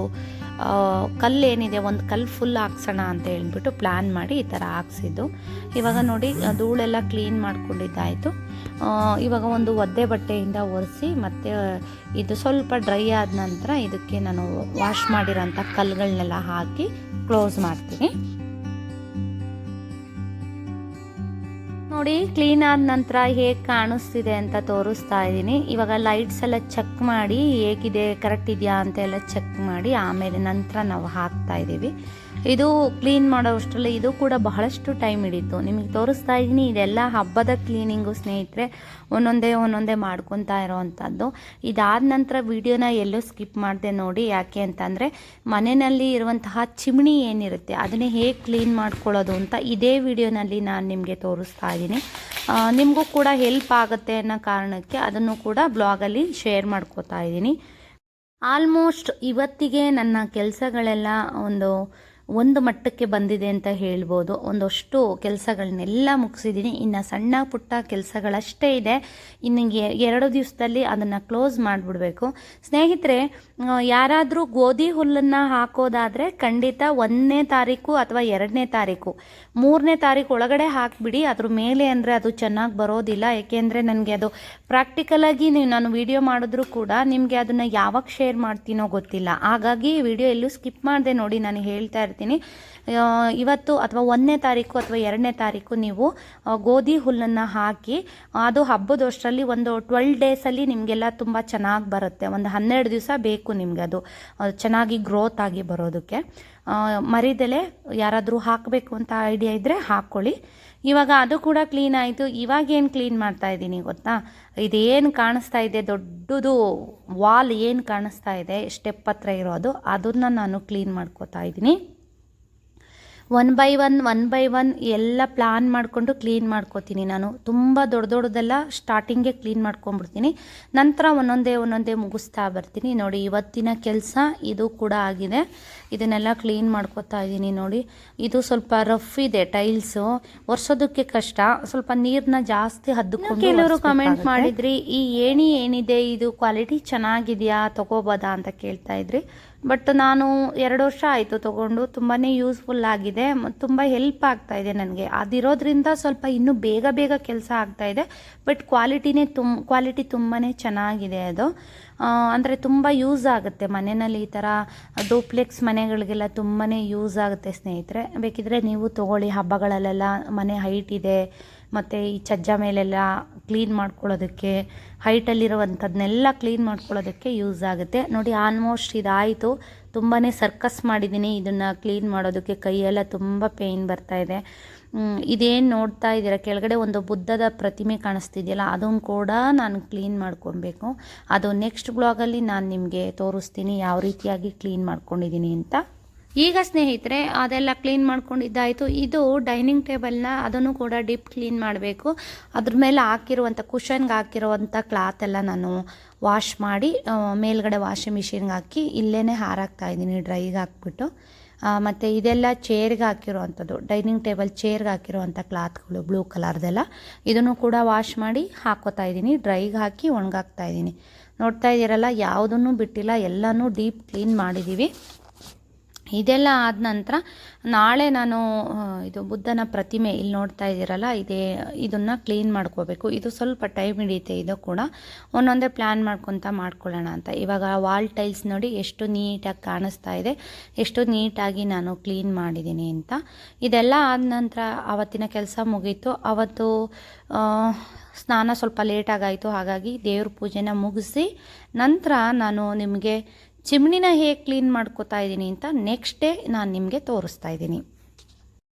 ಕಲ್ಲು ಏನಿದೆ, ಒಂದು ಕಲ್ಲು ಫುಲ್ ಹಾಕ್ಸೋಣ ಅಂತ ಹೇಳ್ಬಿಟ್ಟು ಪ್ಲ್ಯಾನ್ ಮಾಡಿ ಈ ಥರ ಹಾಕ್ಸಿದ್ದು. ಇವಾಗ ನೋಡಿ ಧೂಳೆಲ್ಲ ಕ್ಲೀನ್ ಮಾಡ್ಕೊಂಡಿದ್ದಾಯಿತು. ಇವಾಗ ಒಂದು ಒದ್ದೆ ಬಟ್ಟೆಯಿಂದ ಒರೆಸಿ ಮತ್ತು, ಇದು ಸ್ವಲ್ಪ ಡ್ರೈ ಆದ ನಂತರ ಇದಕ್ಕೆ ನಾನು ವಾಶ್ ಮಾಡಿರೋಂಥ ಕಲ್ಲುಗಳನ್ನೆಲ್ಲ ಹಾಕಿ ಕ್ಲೋಸ್ ಮಾಡ್ತೀನಿ. ನೋಡಿ ಕ್ಲೀನ್ ಆದ ನಂತರ ಹೇಗೆ ಕಾಣಿಸ್ತಿದೆ ಅಂತ ತೋರಿಸ್ತಾ ಇದ್ದೀನಿ. ಇವಾಗ ಲೈಟ್ಸ್ ಎಲ್ಲ ಚೆಕ್ ಮಾಡಿ ಹೇಗಿದೆ ಕರೆಕ್ಟ್ ಇದೆಯಾ ಅಂತ ಎಲ್ಲ ಚೆಕ್ ಮಾಡಿ ಆಮೇಲೆ ನಂತರ ನಾವು ಹಾಕ್ತಾ ಇದ್ದೀವಿ. ಇದು ಕ್ಲೀನ್ ಮಾಡೋಷ್ಟರಲ್ಲಿ ಇದು ಕೂಡ ಬಹಳಷ್ಟು ಟೈಮ್ ಹಿಡಿತು. ನಿಮಗೆ ತೋರಿಸ್ತಾ ಇದ್ದೀನಿ, ಇದೆಲ್ಲ ಹಬ್ಬದ ಕ್ಲೀನಿಂಗು ಸ್ನೇಹಿತರೆ, ಒಂದೊಂದೇ ಒಂದೊಂದೇ ಮಾಡ್ಕೊತಾ ಇರೋವಂಥದ್ದು. ಇದಾದ ನಂತರ ವಿಡಿಯೋನ ಎಲ್ಲೂ ಸ್ಕಿಪ್ ಮಾಡಿದೆ ನೋಡಿ ಯಾಕೆ ಅಂತಂದರೆ, ಮನೆಯಲ್ಲಿ ಇರುವಂತಹ ಚಿಮಣಿ ಏನಿರುತ್ತೆ, ಅದನ್ನೇ ಹೇಗೆ ಕ್ಲೀನ್ ಮಾಡ್ಕೊಳ್ಳೋದು ಅಂತ ಇದೇ ವಿಡಿಯೋನಲ್ಲಿ ನಾನು ನಿಮಗೆ ತೋರಿಸ್ತಾ ಇದ್ದೀನಿ. ನಿಮಗೂ ಕೂಡ ಹೆಲ್ಪ್ ಆಗುತ್ತೆ ಅನ್ನೋ ಕಾರಣಕ್ಕೆ ಅದನ್ನು ಕೂಡ ಬ್ಲಾಗಲ್ಲಿ ಶೇರ್ ಮಾಡ್ಕೋತಾ ಇದ್ದೀನಿ. ಆಲ್ಮೋಸ್ಟ್ ಇವತ್ತಿಗೆ ನನ್ನ ಕೆಲಸಗಳೆಲ್ಲ ಒಂದು ಒಂದು ಮಟ್ಟಕ್ಕೆ ಬಂದಿದೆ ಅಂತ ಹೇಳ್ಬೋದು. ಒಂದಷ್ಟು ಕೆಲಸಗಳನ್ನೆಲ್ಲ ಮುಗಿಸಿದ್ದೀನಿ ಇನ್ನು ಸಣ್ಣ ಪುಟ್ಟ ಕೆಲಸಗಳಷ್ಟೇ ಇದೆ. ಇನ್ನು ಎರಡು ದಿವಸದಲ್ಲಿ ಅದನ್ನು ಕ್ಲೋಸ್ ಮಾಡಿಬಿಡ್ಬೇಕು. ಸ್ನೇಹಿತರೆ ಯಾರಾದರೂ ಗೋಧಿ ಹುಲ್ಲನ್ನು ಹಾಕೋದಾದರೆ ಖಂಡಿತ ಒಂದನೇ ತಾರೀಕು ಅಥವಾ ಎರಡನೇ ತಾರೀಕು. ಮೂರನೇ ತಾರೀಕು ಒಳಗಡೆ ಹಾಕಿಬಿಡಿ. ಅದ್ರ ಮೇಲೆ ಅಂದರೆ ಅದು ಚೆನ್ನಾಗಿ ಬರೋದಿಲ್ಲ. ಏಕೆಂದರೆ ನನಗೆ ಅದು ಪ್ರಾಕ್ಟಿಕಲಾಗಿ ನೀವು ನಾನು ವಿಡಿಯೋ ಮಾಡಿದ್ರೂ ಕೂಡ ನಿಮಗೆ ಅದನ್ನು ಯಾವಾಗ ಶೇರ್ ಮಾಡ್ತೀನೋ ಗೊತ್ತಿಲ್ಲ. ಹಾಗಾಗಿ ವಿಡಿಯೋ ಎಲ್ಲೂ ಸ್ಕಿಪ್ ಮಾಡಿದೆ ನೋಡಿ. ನಾನು ಹೇಳ್ತಾ ಇವತ್ತು ಅಥವಾ ಒಂದನೇ ತಾರೀಕು ಅಥವಾ ಎರಡನೇ ತಾರೀಕು ನೀವು ಗೋಧಿ ಹುಲ್ಲನ್ನು ಹಾಕಿ, ಅದು ಹಬ್ಬದಷ್ಟರಲ್ಲಿ ಒಂದು ಟ್ವೆಲ್ ಡೇಸಲ್ಲಿ ನಿಮಗೆಲ್ಲ ತುಂಬ ಚೆನ್ನಾಗಿ ಬರುತ್ತೆ. ಒಂದು ಹನ್ನೆರಡು ದಿವಸ ಬೇಕು ನಿಮಗೆ ಅದು. ಚೆನ್ನಾಗಿ ಗ್ರೋತ್ ಆಗಿ ಬರೋದಕ್ಕೆ. ಮರಿದಲೆ ಯಾರಾದರೂ ಹಾಕಬೇಕು ಅಂತ ಐಡಿಯಾ ಇದ್ದರೆ ಹಾಕ್ಕೊಳ್ಳಿ ಇವಾಗ ಅದು ಕೂಡ ಕ್ಲೀನ್ ಆಯಿತು. ಇವಾಗ ಏನು ಕ್ಲೀನ್ ಮಾಡ್ತಾ ಇದ್ದೀನಿ ಗೊತ್ತಾ? ಇದೇನು ಕಾಣಿಸ್ತಾ ಇದೆ? ದೊಡ್ಡದು ವಾಲ್ ಏನು ಕಾಣಿಸ್ತಾ ಇದೆ? ಸ್ಟೆಪ್ ಹತ್ರ ಇರೋದು. ಅದನ್ನು ನಾನು ಕ್ಲೀನ್ ಮಾಡ್ಕೋತಾ ಇದ್ದೀನಿ. One by one one by one ಎಲ್ಲ ಪ್ಲಾನ್ ಮಾಡಿಕೊಂಡು ಕ್ಲೀನ್ ಮಾಡ್ಕೋತೀನಿ ನಾನು. ತುಂಬ ದೊಡ್ಡ ದೊಡ್ಡದೆಲ್ಲ ಸ್ಟಾರ್ಟಿಂಗೇ ಕ್ಲೀನ್ ಮಾಡ್ಕೊಂಡ್ಬಿಡ್ತೀನಿ. ನಂತರ ಒಂದೊಂದೇ ಒಂದೊಂದೇ ಮುಗಿಸ್ತಾ ಬರ್ತೀನಿ. ನೋಡಿ ಇವತ್ತಿನ ಕೆಲಸ ಇದು ಕೂಡ ಆಗಿದೆ. ಇದನ್ನೆಲ್ಲ ಕ್ಲೀನ್ ಮಾಡ್ಕೋತಾ ಇದ್ದೀನಿ ನೋಡಿ. ಇದು ಸ್ವಲ್ಪ ರಫ್ ಇದೆ ಟೈಲ್ಸು ಒರೆಸೋದಕ್ಕೆ ಕಷ್ಟ. ಸ್ವಲ್ಪ ನೀರನ್ನ ಜಾಸ್ತಿ ಹದ್ದುಕೊಂಡು ಕೆಲವರು ಕಮೆಂಟ್ ಮಾಡಿದ್ರಿ ಈ ಏಣಿ ಏನಿದೆ ಇದು ಕ್ವಾಲಿಟಿ ಚೆನ್ನಾಗಿದೆಯಾ ತಗೋಬೋದಾ ಅಂತ ಕೇಳ್ತಾ ಇದ್ರಿ. ಬಟ್ ನಾನು ಎರಡು ವರ್ಷ ಆಯಿತು ತೊಗೊಂಡು ತುಂಬಾ ಯೂಸ್ಫುಲ್ ಆಗಿದೆ, ತುಂಬ ಹೆಲ್ಪ್ ಆಗ್ತಾ ಇದೆ ನನಗೆ. ಅದಿರೋದ್ರಿಂದ ಸ್ವಲ್ಪ ಇನ್ನೂ ಬೇಗ ಬೇಗ ಕೆಲಸ ಆಗ್ತಾ ಇದೆ ಬಟ್ ಕ್ವಾಲಿಟಿನೇ ತುಂಬ ಕ್ವಾಲಿಟಿ ತುಂಬಾ ಚೆನ್ನಾಗಿದೆ ಅದು. ಅಂದರೆ ತುಂಬ ಯೂಸ್ ಆಗುತ್ತೆ ಮನೆಯಲ್ಲಿ ಈ ಥರ ಡೂಪ್ಲೆಕ್ಸ್ ಮನೆಗಳಿಗೆಲ್ಲ ತುಂಬಾ ಯೂಸ್ ಆಗುತ್ತೆ ಸ್ನೇಹಿತರೆ. ಬೇಕಿದ್ರೆ ನೀವು ತೊಗೊಳ್ಳಿ, ಹಬ್ಬಗಳಲ್ಲೆಲ್ಲ ಮನೆ ಹೈಟ್ ಇದೆ ಮತ್ತು ಈ ಚಜ್ಜ ಮೇಲೆಲ್ಲ ಕ್ಲೀನ್ ಮಾಡ್ಕೊಳ್ಳೋದಕ್ಕೆ ಹೈಟಲ್ಲಿರುವಂಥದ್ದನ್ನೆಲ್ಲ ಕ್ಲೀನ್ ಮಾಡ್ಕೊಳ್ಳೋದಕ್ಕೆ ಯೂಸ್ ಆಗುತ್ತೆ. ನೋಡಿ ಆಲ್ಮೋಸ್ಟ್ ಇದಾಯಿತು. ತುಂಬಾ ಸರ್ಕಸ್ ಮಾಡಿದ್ದೀನಿ ಇದನ್ನು ಕ್ಲೀನ್ ಮಾಡೋದಕ್ಕೆ. ಕೈಯೆಲ್ಲ ತುಂಬ ಪೇಯ್ನ್ ಇದೆ. ಇದೇನು ನೋಡ್ತಾ ಇದ್ದೀರಾ? ಕೆಳಗಡೆ ಒಂದು ಬುದ್ಧದ ಪ್ರತಿಮೆ ಕಾಣಿಸ್ತಿದೆಯಲ್ಲ, ಅದನ್ನು ಕೂಡ ನಾನು ಕ್ಲೀನ್ ಮಾಡ್ಕೊಬೇಕು. ಅದು ನೆಕ್ಸ್ಟ್ ಬ್ಲಾಗಲ್ಲಿ ನಾನು ನಿಮಗೆ ತೋರಿಸ್ತೀನಿ, ಯಾವ ರೀತಿಯಾಗಿ ಕ್ಲೀನ್ ಮಾಡ್ಕೊಂಡಿದ್ದೀನಿ ಅಂತ. ಈಗ ಸ್ನೇಹಿತರೆ, ಅದೆಲ್ಲ ಕ್ಲೀನ್ ಮಾಡ್ಕೊಂಡಿದ್ದಾಯಿತು. ಇದು ಡೈನಿಂಗ್ ಟೇಬಲ್ನ ಅದನ್ನು ಕೂಡ ಡೀಪ್ ಕ್ಲೀನ್ ಮಾಡಬೇಕು. ಅದ್ರ ಮೇಲೆ ಹಾಕಿರುವಂಥ ಕುಷನ್ಗೆ ಹಾಕಿರುವಂಥ ಕ್ಲಾತ್ ಎಲ್ಲ ನಾನು ವಾಶ್ ಮಾಡಿ ಮೇಲ್ಗಡೆ ವಾಷಿಂಗ್ ಮಿಷಿನ್ಗೆ ಹಾಕಿ ಇಲ್ಲೇ ಹಾರಾಕ್ತಾ ಇದ್ದೀನಿ ಡ್ರೈಗೆ ಹಾಕ್ಬಿಟ್ಟು. ಮತ್ತು ಇದೆಲ್ಲ ಚೇರ್ಗೆ ಹಾಕಿರುವಂಥದ್ದು ಡೈನಿಂಗ್ ಟೇಬಲ್ ಚೇರ್ಗೆ ಹಾಕಿರುವಂಥ ಕ್ಲಾತ್ಗಳು ಬ್ಲೂ ಕಲರ್ದೆಲ್ಲ ಇದನ್ನು ಕೂಡ ವಾಶ್ ಮಾಡಿ ಹಾಕೋತಾ ಇದ್ದೀನಿ ಡ್ರೈಗೆ ಹಾಕಿ ಒಣಗಾಕ್ತಾ ಇದ್ದೀನಿ. ನೋಡ್ತಾ ಇದ್ದೀರಲ್ಲ ಯಾವುದನ್ನು ಬಿಟ್ಟಿಲ್ಲ, ಎಲ್ಲನೂ ಡೀಪ್ ಕ್ಲೀನ್ ಮಾಡಿದ್ದೀವಿ. ಇದೆಲ್ಲ ಆದ ನಂತರ ನಾಳೆ ನಾನು ಇದು ಬುದ್ಧನ ಪ್ರತಿಮೆ ಇಲ್ಲಿ ನೋಡ್ತಾ ಇದ್ದೀರಲ್ಲ, ಇದೇ, ಇದನ್ನು ಕ್ಲೀನ್ ಮಾಡ್ಕೋಬೇಕು. ಇದು ಸ್ವಲ್ಪ ಟೈಮ್ ಹಿಡಿಯುತ್ತೆ, ಇದು ಕೂಡ. ಒಂದೊಂದೇ ಪ್ಲ್ಯಾನ್ ಮಾಡ್ಕೊತ ಮಾಡ್ಕೊಳ್ಳೋಣ ಅಂತ. ಇವಾಗ ವಾಲ್ ಟೈಲ್ಸ್ ನೋಡಿ ಎಷ್ಟು ನೀಟಾಗಿ ಕಾಣಿಸ್ತಾ ಇದೆ, ಎಷ್ಟು ನೀಟಾಗಿ ನಾನು ಕ್ಲೀನ್ ಮಾಡಿದ್ದೀನಿ ಅಂತ. ಇದೆಲ್ಲ ಆದ ನಂತರ ಆವತ್ತಿನ ಕೆಲಸ ಮುಗೀತು. ಅವತ್ತು ಸ್ನಾನ ಸ್ವಲ್ಪ ಲೇಟಾಗಾಯಿತು ಹಾಗಾಗಿ ದೇವ್ರ ಪೂಜೆನ ಮುಗಿಸಿ ನಂತರ ನಾನು ನಿಮಗೆ ಚಿಮ್ನಿನ ಹೇಗೆ ಕ್ಲೀನ್ ಮಾಡ್ಕೋತಾ ಇದ್ದೀನಿ ಅಂತ ನೆಕ್ಸ್ಟ್ ಡೇ ನಾನು ನಿಮಗೆ ತೋರಿಸ್ತಾ ಇದ್ದೀನಿ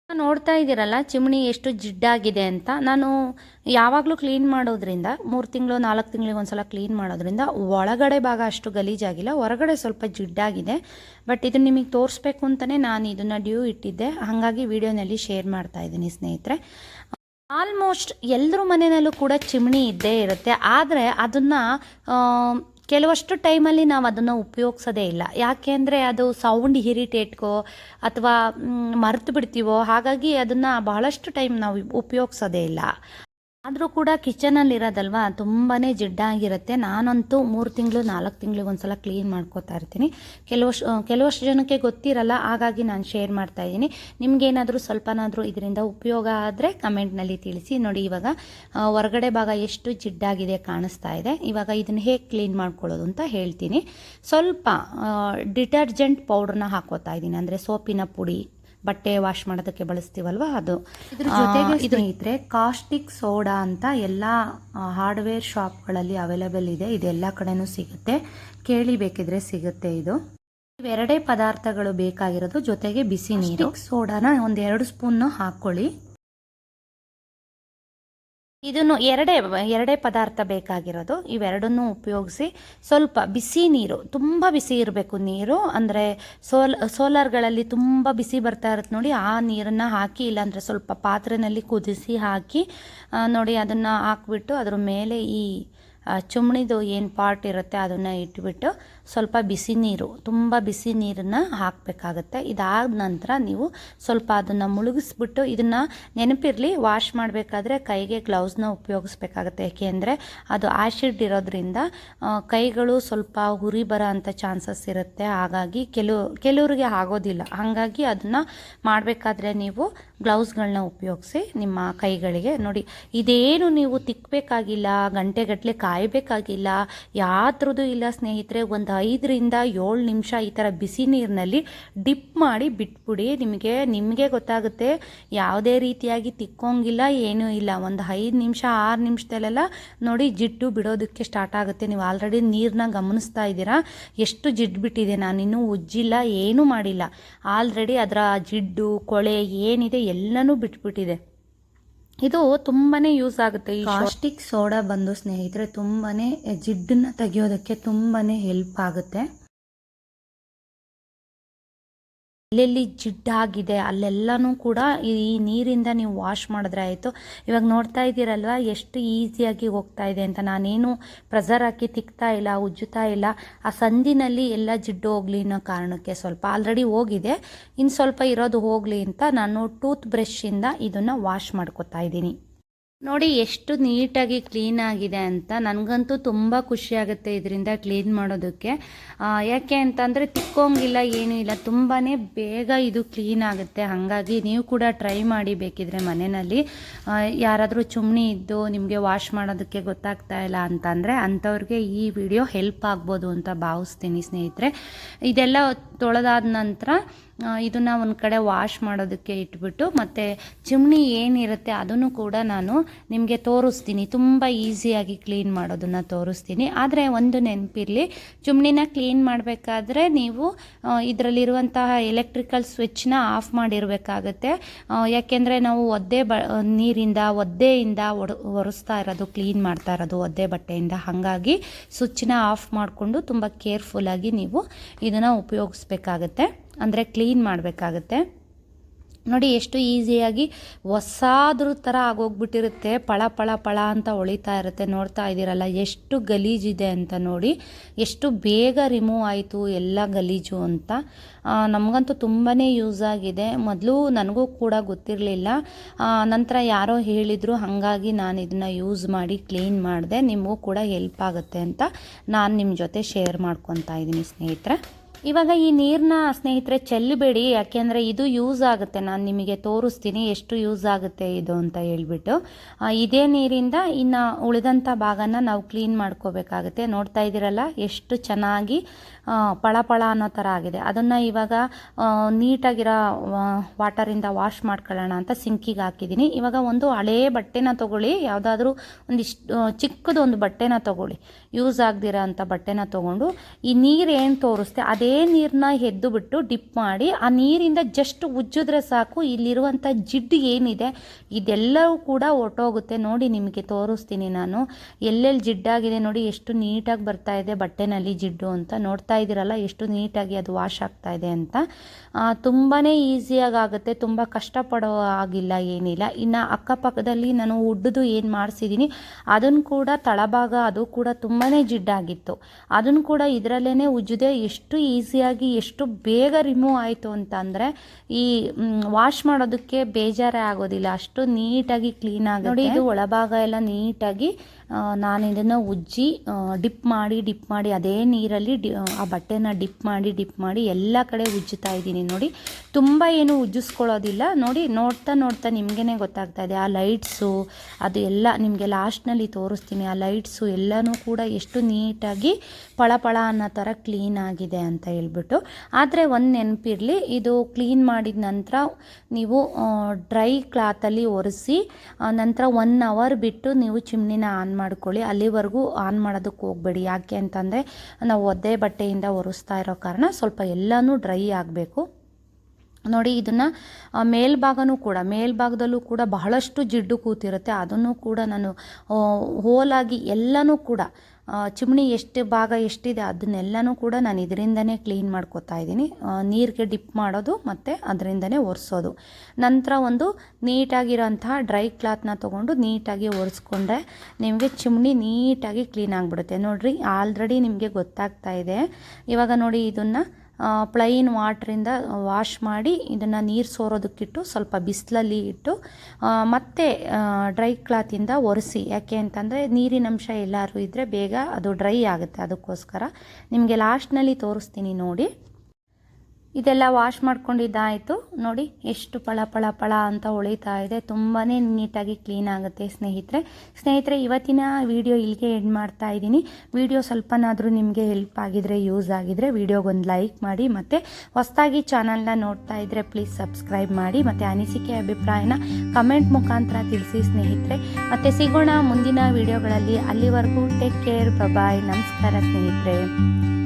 ನೋಡ್ತಾ ಇದ್ದೀರಲ್ಲ ಚಿಮಣಿ ಎಷ್ಟು ಜಿಡ್ಡಾಗಿದೆ ಅಂತ. ನಾನು ಯಾವಾಗಲೂ ಕ್ಲೀನ್ ಮಾಡೋದ್ರಿಂದ, ಮೂರು ತಿಂಗಳು, ನಾಲ್ಕು ತಿಂಗಳಿಗೆ ಒಂದು ಸಲ ಕ್ಲೀನ್ ಮಾಡೋದ್ರಿಂದ ಒಳಗಡೆ ಭಾಗ ಅಷ್ಟು ಗಲೀಜಾಗಿಲ್ಲ, ಹೊರಗಡೆ ಸ್ವಲ್ಪ ಜಿಡ್ಡಾಗಿದೆ. ಬಟ್ ಇದು ನಿಮಗೆ ತೋರಿಸ್ಬೇಕು ಅಂತಲೇ ನಾನು ಇದನ್ನು ಡ್ಯೂ ಇಟ್ಟಿದ್ದೆ. ಹಾಗಾಗಿ ವಿಡಿಯೋನಲ್ಲಿ ಶೇರ್ ಮಾಡ್ತಾ ಇದ್ದೀನಿ ಸ್ನೇಹಿತರೆ. ಆಲ್ಮೋಸ್ಟ್ ಎಲ್ಲರೂ ಮನೆಯಲ್ಲೂ ಕೂಡ ಚಿಮಣಿ ಇದ್ದೇ ಇರುತ್ತೆ. ಆದರೆ ಅದನ್ನು ಕೆಲವಷ್ಟು ಟೈಮಲ್ಲಿ ನಾವು ಅದನ್ನು ಉಪಯೋಗಿಸೋದೇ ಇಲ್ಲ. ಯಾಕೆ ಅಂದರೆ ಅದು ಸೌಂಡ್ ಇರಿಟೇಟ್ಗೋ ಅಥವಾ ಮರೆತು ಬಿಡ್ತೀವೋ ಹಾಗಾಗಿ ಅದನ್ನು ಬಹಳಷ್ಟು ಟೈಮ್ ನಾವು ಉಪಯೋಗಿಸೋದೇ ಇಲ್ಲ. ಆದರೂ ಕೂಡ ಕಿಚನಲ್ಲಿ ಇರೋದಲ್ವ ತುಂಬಾ ಜಿಡ್ಡಾಗಿರುತ್ತೆ. ನಾನಂತೂ ಮೂರು ತಿಂಗಳು, ನಾಲ್ಕು ತಿಂಗಳಿಗೆ ಒಂದು ಸಲ ಕ್ಲೀನ್ ಮಾಡ್ಕೋತಾ ಇರ್ತೀನಿ. ಕೆಲವಷ್ಟು ಕೆಲವಷ್ಟು ಜನಕ್ಕೆ ಗೊತ್ತಿರಲ್ಲ, ಹಾಗಾಗಿ ನಾನು ಶೇರ್ ಮಾಡ್ತಾ ಇದ್ದೀನಿ. ನಿಮ್ಗೇನಾದರೂ ಸ್ವಲ್ಪನಾದರೂ ಇದರಿಂದ ಉಪಯೋಗ ಆದರೆ ಕಮೆಂಟ್ನಲ್ಲಿ ತಿಳಿಸಿ. ನೋಡಿ, ಇವಾಗ ಹೊರಗಡೆ ಭಾಗ ಎಷ್ಟು ಜಿಡ್ಡಾಗಿದೆ ಕಾಣಿಸ್ತಾ ಇದೆ. ಇವಾಗ ಇದನ್ನು ಹೇಗೆ ಕ್ಲೀನ್ ಮಾಡ್ಕೊಳ್ಳೋದು ಅಂತ ಹೇಳ್ತೀನಿ. ಸ್ವಲ್ಪ ಡಿಟರ್ಜೆಂಟ್ ಪೌಡ್ರನ್ನ ಹಾಕೋತಾ ಇದ್ದೀನಿ. ಅಂದರೆ ಸೋಪಿನ ಪುಡಿ ಬಟ್ಟೆ ವಾಶ್ ಮಾಡೋದಕ್ಕೆ ಬಳಸ್ತೀವಲ್ವ ಅದು? ಇದ್ರ ಜೊತೆಗೆ ಸ್ನೇಹಿತರೆ ಕಾಸ್ಟಿಕ್ ಸೋಡಾ ಅಂತ ಎಲ್ಲ ಹಾರ್ಡ್ವೇರ್ ಶಾಪ್ಗಳಲ್ಲಿ ಅವೈಲೇಬಲ್ ಇದೆ. ಇದೆಲ್ಲ ಕಡೆನೂ ಸಿಗುತ್ತೆ. ಕೇಳಿ ಬೇಕಿದ್ರೆ ಸಿಗುತ್ತೆ ಇದು. ಎರಡೇ ಪದಾರ್ಥಗಳು ಬೇಕಾಗಿರೋದು. ಜೊತೆಗೆ ಬಿಸಿ ನೀರು. ಸೋಡಾನ ಒಂದೆರಡು ಎರಡು ಸ್ಪೂನ್ ಹಾಕ್ಕೊಳ್ಳಿ ಇದನ್ನು ಎರಡೇ ಎರಡೇ ಪದಾರ್ಥ ಬೇಕಾಗಿರೋದು. ಇವೆರಡನ್ನೂ ಉಪಯೋಗಿಸಿ ಸ್ವಲ್ಪ ಬಿಸಿ ನೀರು, ತುಂಬ ಬಿಸಿ ಇರಬೇಕು ನೀರು. ಅಂದರೆ ಸೋಲ್, ಸೋಲಾರ್ಗಳಲ್ಲಿ ತುಂಬ ಬಿಸಿ ಬರ್ತಾ ಇರುತ್ತೆ ನೋಡಿ. ಆ ನೀರನ್ನು ಹಾಕಿ, ಇಲ್ಲಾಂದರೆ ಸ್ವಲ್ಪ ಪಾತ್ರೆಯಲ್ಲಿ ಕುದಿಸಿ ಹಾಕಿ ನೋಡಿ ಅದನ್ನು ಹಾಕ್ಬಿಟ್ಟು ಅದ್ರ ಮೇಲೆ ಈ ಚುಮ್ಣಿದು ಏನು ಪಾರ್ಟ್ ಇರುತ್ತೆ ಅದನ್ನು ಇಟ್ಬಿಟ್ಟು ಸ್ವಲ್ಪ ಬಿಸಿ ನೀರು, ತುಂಬ ಬಿಸಿ ನೀರನ್ನು ಹಾಕಬೇಕಾಗತ್ತೆ. ಇದಾದ ನಂತರ ನೀವು ಸ್ವಲ್ಪ ಅದನ್ನು ಮುಳುಗಿಸ್ಬಿಟ್ಟು ಇದನ್ನು ನೆನಪಿರಲಿ ವಾಶ್ ಮಾಡಬೇಕಾದ್ರೆ ಕೈಗೆ ಗ್ಲೌಸ್ನ ಉಪಯೋಗಿಸ್ಬೇಕಾಗತ್ತೆ. ಏಕೆಂದರೆ ಅದು ಆ್ಯಸಿಡ್ ಇರೋದ್ರಿಂದ ಕೈಗಳು ಸ್ವಲ್ಪ ಹುರಿ ಬರೋ ಅಂಥ ಚಾನ್ಸಸ್ ಇರುತ್ತೆ. ಹಾಗಾಗಿ ಕೆಲವು ಕೆಲವರಿಗೆ ಆಗೋದಿಲ್ಲ. ಹಾಗಾಗಿ ಅದನ್ನು ಮಾಡಬೇಕಾದ್ರೆ ನೀವು ಗ್ಲೌಸ್ಗಳನ್ನ ಉಪಯೋಗಿಸಿ ನಿಮ್ಮ ಕೈಗಳಿಗೆ. ನೋಡಿ, ಇದೇನು ನೀವು ತಿಕ್ಕಬೇಕಾಗಿಲ್ಲ ಗಂಟೆಗಟ್ಟಲೆ ಕಾಯಬೇಕಾಗಿಲ್ಲ ಯಾತ್ರದ್ದು ಇಲ್ಲ ಸ್ನೇಹಿತರೆ, ಒಂದು ಐದರಿಂದ ಏಳು ನಿಮಿಷ ಈ ಥರ ಬಿಸಿ ನೀರಿನಲ್ಲಿ ಡಿಪ್ ಮಾಡಿ ಬಿಟ್ಬಿಡಿ. ನಿಮಗೆ ನಿಮಗೆ ಗೊತ್ತಾಗುತ್ತೆ, ಯಾವುದೇ ರೀತಿಯಾಗಿ ತಿಕ್ಕೋಂಗಿಲ್ಲ, ಏನೂ ಇಲ್ಲ. ಒಂದು ಐದು ನಿಮಿಷ, ಆರು ನಿಮಿಷದಲ್ಲೆಲ್ಲ ನೋಡಿ ಜಿಡ್ಡು ಬಿಡೋದಕ್ಕೆ ಸ್ಟಾರ್ಟ್ ಆಗುತ್ತೆ. ನೀವು ಆಲ್ರೆಡಿ ನೀರನ್ನ ಗಮನಿಸ್ತಾ ಇದ್ದೀರಾ? ಎಷ್ಟು ಜಿಡ್ಡು ಬಿಟ್ಟಿದೆ ನಾನು, ಇನ್ನೂ ಉಜ್ಜಿಲ್ಲ, ಏನೂ ಮಾಡಿಲ್ಲ. ಆಲ್ರೆಡಿ ಅದರ ಜಿಡ್ಡು, ಕೊಳೆ ಏನಿದೆ ಎಲ್ಲನೂ ಬಿಟ್ಬಿಟ್ಟಿದೆ. ಇದು ತುಂಬಾನೇ ಯೂಸ್ ಆಗುತ್ತೆ ಈ ಕಾಸ್ಟಿಕ್ ಸೋಡಾ ಬಂದು ಸ್ನೇಹಿತರೆ, ತುಂಬಾನೇ ಜಿಡ್ಡನ್ನ ತೆಗೆಯೋದಕ್ಕೆ ತುಂಬಾನೇ ಹೆಲ್ಪ್ ಆಗುತ್ತೆ. ಎಲ್ಲೆಲ್ಲಿ ಜಿಡ್ಡಾಗಿದೆ, ಅಲ್ಲೆಲ್ಲನೂ ಕೂಡ ಈ ನೀರಿಂದ ನೀವು ವಾಶ್ ಮಾಡಿದ್ರೆ ಆಯಿತು. ಇವಾಗ ನೋಡ್ತಾ ಇದ್ದೀರಲ್ವ, ಎಷ್ಟು ಈಸಿಯಾಗಿ ಹೋಗ್ತಾ ಇದೆ ಅಂತ. ನಾನೇನು ಪ್ರೆಸರ್ ಹಾಕಿ ತಿಕ್ತಾ ಇಲ್ಲ ಉಜ್ಜುತ್ತಾ ಇಲ್ಲ. ಆ ಸಂದಿನಲ್ಲಿ ಎಲ್ಲ ಜಿಡ್ಡು ಹೋಗಲಿ ಅನ್ನೋ ಕಾರಣಕ್ಕೆ ಸ್ವಲ್ಪ ಆಲ್ರೆಡಿ ಹೋಗಿದೆ. ಇನ್ನು ಸ್ವಲ್ಪ ಇರೋದು ಹೋಗಲಿ ಅಂತ ನಾನು ಟೂತ್ ಬ್ರಷಿಂದ ಇದನ್ನು ವಾಶ್ ಮಾಡ್ಕೋತಾ ಇದ್ದೀನಿ. ನೋಡಿ, ಎಷ್ಟು ನೀಟಾಗಿ ಕ್ಲೀನ್ ಆಗಿದೆ ಅಂತ ನನಗಂತೂ ತುಂಬ ಖುಷಿಯಾಗುತ್ತೆ ಇದರಿಂದ ಕ್ಲೀನ್ ಮಾಡೋದಕ್ಕೆ. ಯಾಕೆ ಅಂತಂದರೆ ತಿಕ್ಕೋಂಗಿಲ್ಲ, ಏನೂ ಇಲ್ಲ ತುಂಬಾ ಬೇಗ ಇದು ಕ್ಲೀನ್ ಆಗುತ್ತೆ. ಹಾಗಾಗಿ ನೀವು ಕೂಡ ಟ್ರೈ ಮಾಡಿ ಬೇಕಿದ್ರೆ ಮನೆಯಲ್ಲಿ. ಯಾರಾದರೂ ಚುಮ್ನಿ ಇದ್ದು ನಿಮಗೆ ವಾಶ್ ಮಾಡೋದಕ್ಕೆ ಗೊತ್ತಾಗ್ತಾ ಇಲ್ಲ ಅಂತಂದರೆ ಅಂಥವ್ರಿಗೆ ಈ ವಿಡಿಯೋ ಹೆಲ್ಪ್ ಆಗ್ಬೋದು ಅಂತ ಭಾವಿಸ್ತೀನಿ ಸ್ನೇಹಿತರೆ. ಇದೆಲ್ಲ ತೊಳೆದಾದ ನಂತರ ಇದನ್ನು ಒಂದು ಕಡೆ ವಾಶ್ ಮಾಡೋದಕ್ಕೆ ಇಟ್ಬಿಟ್ಟು, ಮತ್ತು ಚಿಮಣಿ ಏನಿರುತ್ತೆ ಅದನ್ನು ಕೂಡ ನಾನು ನಿಮಗೆ ತೋರಿಸ್ತೀನಿ. ತುಂಬ ಈಸಿಯಾಗಿ ಕ್ಲೀನ್ ಮಾಡೋದನ್ನು ತೋರಿಸ್ತೀನಿ. ಆದರೆ ಒಂದು ನೆನಪಿರಲಿ ಚಿಮಣಿನ ಕ್ಲೀನ್ ಮಾಡಬೇಕಾದ್ರೆ ನೀವು ಇದರಲ್ಲಿರುವಂತಹ ಎಲೆಕ್ಟ್ರಿಕಲ್ ಸ್ವಿಚ್ನ ಆಫ್ ಮಾಡಿರಬೇಕಾಗತ್ತೆ. ಯಾಕೆಂದರೆ ನಾವು ಒದ್ದೆ ಬ ನೀರಿಂದ, ಒದ್ದೆಯಿಂದ ಒರೆಸ್ತಾ ಇರೋದು ಕ್ಲೀನ್ ಮಾಡ್ತಾ ಇರೋದು ಒದ್ದೆ ಬಟ್ಟೆಯಿಂದ. ಹಾಗಾಗಿ ಸ್ವಿಚ್ನ ಆಫ್ ಮಾಡಿಕೊಂಡು ತುಂಬ ಕೇರ್ಫುಲ್ಲಾಗಿ ನೀವು ಇದನ್ನು ಉಪಯೋಗಿಸ್ಬೇಕು. ಒರೆಸ್ಬೇಕಾಗತ್ತೆ, ಅಂದರೆ ಕ್ಲೀನ್ ಮಾಡಬೇಕಾಗತ್ತೆ. ನೋಡಿ ಎಷ್ಟು ಈಸಿಯಾಗಿ ಹೊಸಾದ್ರ ಥರ ಆಗೋಗ್ಬಿಟ್ಟಿರುತ್ತೆ, ಪಳ ಪಳ ಪಳ ಅಂತ ಹೊಳಿತಾ ಇರುತ್ತೆ. ನೋಡ್ತಾ ಇದ್ದೀರಲ್ಲ, ಎಷ್ಟು ಗಲೀಜಿದೆ ಅಂತ ನೋಡಿ, ಎಷ್ಟು ಬೇಗ ರಿಮೂವ್ ಆಯಿತು ಎಲ್ಲ ಗಲೀಜು ಅಂತ. ನಮಗಂತೂ ತುಂಬಾ ಯೂಸ್ ಆಗಿದೆ. ಮೊದಲು ನನಗೂ ಕೂಡ ಗೊತ್ತಿರಲಿಲ್ಲ. ನಂತರ ಯಾರೋ ಹೇಳಿದರು, ಹಾಗಾಗಿ ನಾನು ಇದನ್ನು ಯೂಸ್ ಮಾಡಿ ಕ್ಲೀನ್ ಮಾಡಿದೆ, ನಿಮಗೂ ಕೂಡ ಹೆಲ್ಪ್ ಆಗುತ್ತೆ ಅಂತ ನಾನು ನಿಮ್ಮ ಜೊತೆ ಶೇರ್ ಮಾಡ್ಕೊತಾ ಇದ್ದೀನಿ ಸ್ನೇಹಿತರೆ. ಇವಾಗ ಈ ನೀರನ್ನ ಸ್ನೇಹಿತರೆ ಚೆಲ್ಲಬೇಡಿ, ಯಾಕೆಂದರೆ ಇದು ಯೂಸ್ ಆಗುತ್ತೆ. ನಾನು ನಿಮಗೆ ತೋರಿಸ್ತೀನಿ ಎಷ್ಟು ಯೂಸ್ ಆಗುತ್ತೆ ಇದು ಅಂತ ಹೇಳ್ಬಿಟ್ಟು. ಇದೇ ನೀರಿಂದ ಇನ್ನು ಉಳಿದಂಥ ಭಾಗನ ನಾವು ಕ್ಲೀನ್ ಮಾಡ್ಕೋಬೇಕಾಗುತ್ತೆ. ನೋಡ್ತಾ ಇದ್ದೀರಲ್ಲ, ಎಷ್ಟು ಚೆನ್ನಾಗಿ ಪಳಪಳ ಪಳ ಪಳ ಅನ್ನೋ ಥರ ಆಗಿದೆ. ಅದನ್ನು ಇವಾಗ ನೀಟಾಗಿರೋ ವಾಟರಿಂದ ವಾಶ್ ಮಾಡ್ಕೊಳ್ಳೋಣ ಅಂತ ಸಿಂಕಿಗೆ ಹಾಕಿದ್ದೀನಿ. ಇವಾಗ ಒಂದು ಹಳೇ ಬಟ್ಟೆನ ತೊಗೊಳ್ಳಿ. ಯಾವುದಾದ್ರೂ ಒಂದಿಷ್ಟು ಚಿಕ್ಕದೊಂದು ಬಟ್ಟೆನ ತೊಗೊಳ್ಳಿ. ಯೂಸ್ ಆಗದಿರೋ ಅಂಥ ಬಟ್ಟೆನ ತೊಗೊಂಡು ಈ ನೀರು ಏನು ತೋರಿಸ್ತೆ, ಅದೇ ನೀರನ್ನ ಎದ್ದು ಬಿಟ್ಟು ಡಿಪ್ ಮಾಡಿ ಆ ನೀರಿಂದ ಜಸ್ಟ್ ಉಜ್ಜಿದ್ರೆ ಸಾಕು. ಇಲ್ಲಿರುವಂಥ ಜಿಡ್ಡು ಏನಿದೆ, ಇದೆಲ್ಲವೂ ಕೂಡ ಹೊರ್ಟೋಗುತ್ತೆ ನೋಡಿ ನಿಮಗೆ ತೋರಿಸ್ತೀನಿ ನಾನು. ಎಲ್ಲೆಲ್ಲಿ ಜಿಡ್ಡಾಗಿದೆ ನೋಡಿ, ಎಷ್ಟು ನೀಟಾಗಿ ಬರ್ತಾ ಇದೆ ಬಟ್ಟೆನಲ್ಲಿ ಜಿಡ್ಡು ಅಂತ. ನೋಡ್ತಾ ಇದ್ದೀರಲ್ಲ, ಎಷ್ಟು ನೀಟಾಗಿ ಅದು ವಾಶ್ ಆಗ್ತಾ ಇದೆ ಅಂತ. ತುಂಬಾ ಈಸಿಯಾಗಿ ಆಗುತ್ತೆ ತುಂಬ ಕಷ್ಟಪಡೋ ಆಗಿಲ್ಲ ಏನಿಲ್ಲ. ಇನ್ನು ಅಕ್ಕಪಕ್ಕದಲ್ಲಿ ನಾನು ಉಡ್ದು ಏನು ಮಾಡಿಸಿದ್ದೀನಿ ಅದನ್ನು ಕೂಡ ತಳಭಾಗ ಅದು ಕೂಡ ತುಂಬಾ ಜಿಡ್ಡಾಗಿತ್ತು. ಅದನ್ನು ಕೂಡ ಇದರಲ್ಲೇ ಉಜ್ಜಿದೆ, ಎಷ್ಟು ಈಸಿಯಾಗಿ, ಎಷ್ಟು ಬೇಗ ರಿಮೂವ್ ಆಯಿತು ಅಂತಂದರೆ ಈ ವಾಶ್ ಮಾಡೋದಕ್ಕೆ ಬೇಜಾರೇ ಆಗೋದಿಲ್ಲ. ಅಷ್ಟು ನೀಟಾಗಿ ಕ್ಲೀನ್ ಆಗಿ ನೋಡಿ, ಇದು ಒಳಭಾಗ ಎಲ್ಲ ನೀಟಾಗಿ ನಾನು ಇದನ್ನು ಉಜ್ಜಿ ಡಿಪ್ ಮಾಡಿ ಡಿಪ್ ಮಾಡಿ, ಅದೇ ನೀರಲ್ಲಿ ಆ, ಬಟ್ಟೆನ ಡಿಪ್ ಮಾಡಿ ಡಿಪ್ ಮಾಡಿ ಎಲ್ಲ ಕಡೆ ಉಜ್ಜುತ್ತಾ ಇದ್ದೀನಿ. ನೋಡಿ. ತುಂಬ ಏನು ಉಜ್ಜಿಸ್ಕೊಳ್ಳೋದಿಲ್ಲ. ನೋಡಿ, ನೋಡ್ತಾ ನೋಡ್ತಾ ನಿಮಗೇ ಗೊತ್ತಾಗ್ತಾ ಇದೆ. ಆ ಲೈಟ್ಸು, ಅದು ಎಲ್ಲ ನಿಮಗೆ ಲಾಸ್ಟ್ನಲ್ಲಿ ತೋರಿಸ್ತೀನಿ. ಆ ಲೈಟ್ಸು ಎಲ್ಲನೂ ಕೂಡ ಎಷ್ಟು ನೀಟಾಗಿ ಪಳಪಳ ಪಳ ಅನ್ನೋ ಥರ ಕ್ಲೀನ್ ಆಗಿದೆ ಅಂತ ಹೇಳ್ಬಿಟ್ಟು. ಆದರೆ ಒಂದು ನೆನಪಿರಲಿ, ಇದು ಕ್ಲೀನ್ ಮಾಡಿದ ನಂತರ ನೀವು ಡ್ರೈ ಕ್ಲಾತಲ್ಲಿ ಒರೆಸಿ ನಂತರ ಒನ್ ಅವರ್ ಬಿಟ್ಟು ನೀವು ಚಿಮ್ನಿನ ಆನ್ ಮಾಡ್ಕೊಳ್ಳಿ. ಅಲ್ಲಿವರೆಗೂ ಆನ್ ಮಾಡೋದಕ್ಕೆ ಹೋಗಬೇಡಿ. ಯಾಕೆ ಅಂತಂದರೆ ನಾವು ಒದ್ದೆ ಬಟ್ಟೆಯಿಂದ ಒರೆಸ್ತಾ ಇರೋ ಕಾರಣ ಸ್ವಲ್ಪ ಎಲ್ಲನೂ ಡ್ರೈ ಆಗಬೇಕು. ನೋಡಿ, ಇದನ್ನು ಮೇಲ್ಭಾಗನೂ ಕೂಡ, ಮೇಲ್ಭಾಗದಲ್ಲೂ ಕೂಡ ಬಹಳಷ್ಟು ಜಿಡ್ಡು ಕೂತಿರುತ್ತೆ. ಅದನ್ನು ಕೂಡ ನಾನು ಹೋಲಾಗಿ ಎಲ್ಲನೂ ಕೂಡ ಚಿಮಣಿ ಎಷ್ಟು ಭಾಗ ಎಷ್ಟಿದೆ ಅದನ್ನೆಲ್ಲನೂ ಕೂಡ ನಾನು ಇದರಿಂದನೇ ಕ್ಲೀನ್ ಮಾಡ್ಕೋತಾ ಇದ್ದೀನಿ. ನೀರಿಗೆ ಡಿಪ್ ಮಾಡೋದು ಮತ್ತು ಅದರಿಂದನೇ ಒರೆಸೋದು. ನಂತರ ಒಂದು ನೀಟಾಗಿರೋಂತಹ ಡ್ರೈ ಕ್ಲಾತ್ನ ತೊಗೊಂಡು ನೀಟಾಗಿ ಒರೆಸ್ಕೊಂಡ್ರೆ ನಿಮಗೆ ಚಿಮಣಿ ನೀಟಾಗಿ ಕ್ಲೀನ್ ಆಗಿಬಿಡುತ್ತೆ. ನೋಡಿರಿ, ಆಲ್ರೆಡಿ ನಿಮಗೆ ಗೊತ್ತಾಗ್ತಾ ಇದೆ. ಇವಾಗ ನೋಡಿ, ಇದನ್ನು ಪ್ಲೈನ್ ವಾಟ್ರಿಂದ ವಾಶ್ ಮಾಡಿ ಇದನ್ನು ನೀರು ಸೋರೋದಕ್ಕಿಟ್ಟು ಸ್ವಲ್ಪ ಬಿಸಿಲಲ್ಲಿ ಇಟ್ಟು ಮತ್ತೆ ಡ್ರೈ ಕ್ಲಾತಿಂದ ಒರೆಸಿ. ಯಾಕೆ ಅಂತಂದರೆ ನೀರಿನಂಶ ಎಲ್ಲರೂ ಇದ್ದರೆ ಬೇಗ ಅದು ಡ್ರೈ ಆಗುತ್ತೆ ಅದಕ್ಕೋಸ್ಕರ. ನಿಮಗೆ ಲಾಸ್ಟ್ನಲ್ಲಿ ತೋರಿಸ್ತೀನಿ ನೋಡಿ. ಇದೆಲ್ಲ ವಾಶ್ ಮಾಡ್ಕೊಂಡಿದ್ದಾಯಿತು ನೋಡಿ ಎಷ್ಟು ಪಳ ಪಳ ಪಳ ಅಂತ ಉಳಿತಾ ಇದೆ. ತುಂಬಾ ನೀಟಾಗಿ ಕ್ಲೀನ್ ಆಗುತ್ತೆ ಸ್ನೇಹಿತರೆ. ಸ್ನೇಹಿತರೆ, ಇವತ್ತಿನ ವಿಡಿಯೋ ಇಲ್ಲಿಗೆ ಎಂಡ್ ಮಾಡ್ತಾ ಇದ್ದೀನಿ. ವಿಡಿಯೋ ಸ್ವಲ್ಪನಾದರೂ ನಿಮಗೆ ಹೆಲ್ಪ್ ಆಗಿದರೆ ಯೂಸ್ ಆಗಿದರೆ ವಿಡಿಯೋಗೊಂದು ಲೈಕ್ ಮಾಡಿ, ಮತ್ತು ಹೊಸದಾಗಿ ಚಾನಲ್ನ ನೋಡ್ತಾ ಇದ್ದರೆ ಪ್ಲೀಸ್ ಸಬ್ಸ್ಕ್ರೈಬ್ ಮಾಡಿ, ಮತ್ತು ಅನಿಸಿಕೆ ಅಭಿಪ್ರಾಯನ ಕಮೆಂಟ್ ಮುಖಾಂತರ ತಿಳಿಸಿ ಸ್ನೇಹಿತರೆ. ಮತ್ತು ಸಿಗೋಣ ಮುಂದಿನ ವಿಡಿಯೋಗಳಲ್ಲಿ ಅಲ್ಲಿವರೆಗೂ ಟೇಕ್ ಕೇರ್ ಬಬಾಯ್ ನಮಸ್ಕಾರ ಸ್ನೇಹಿತರೆ.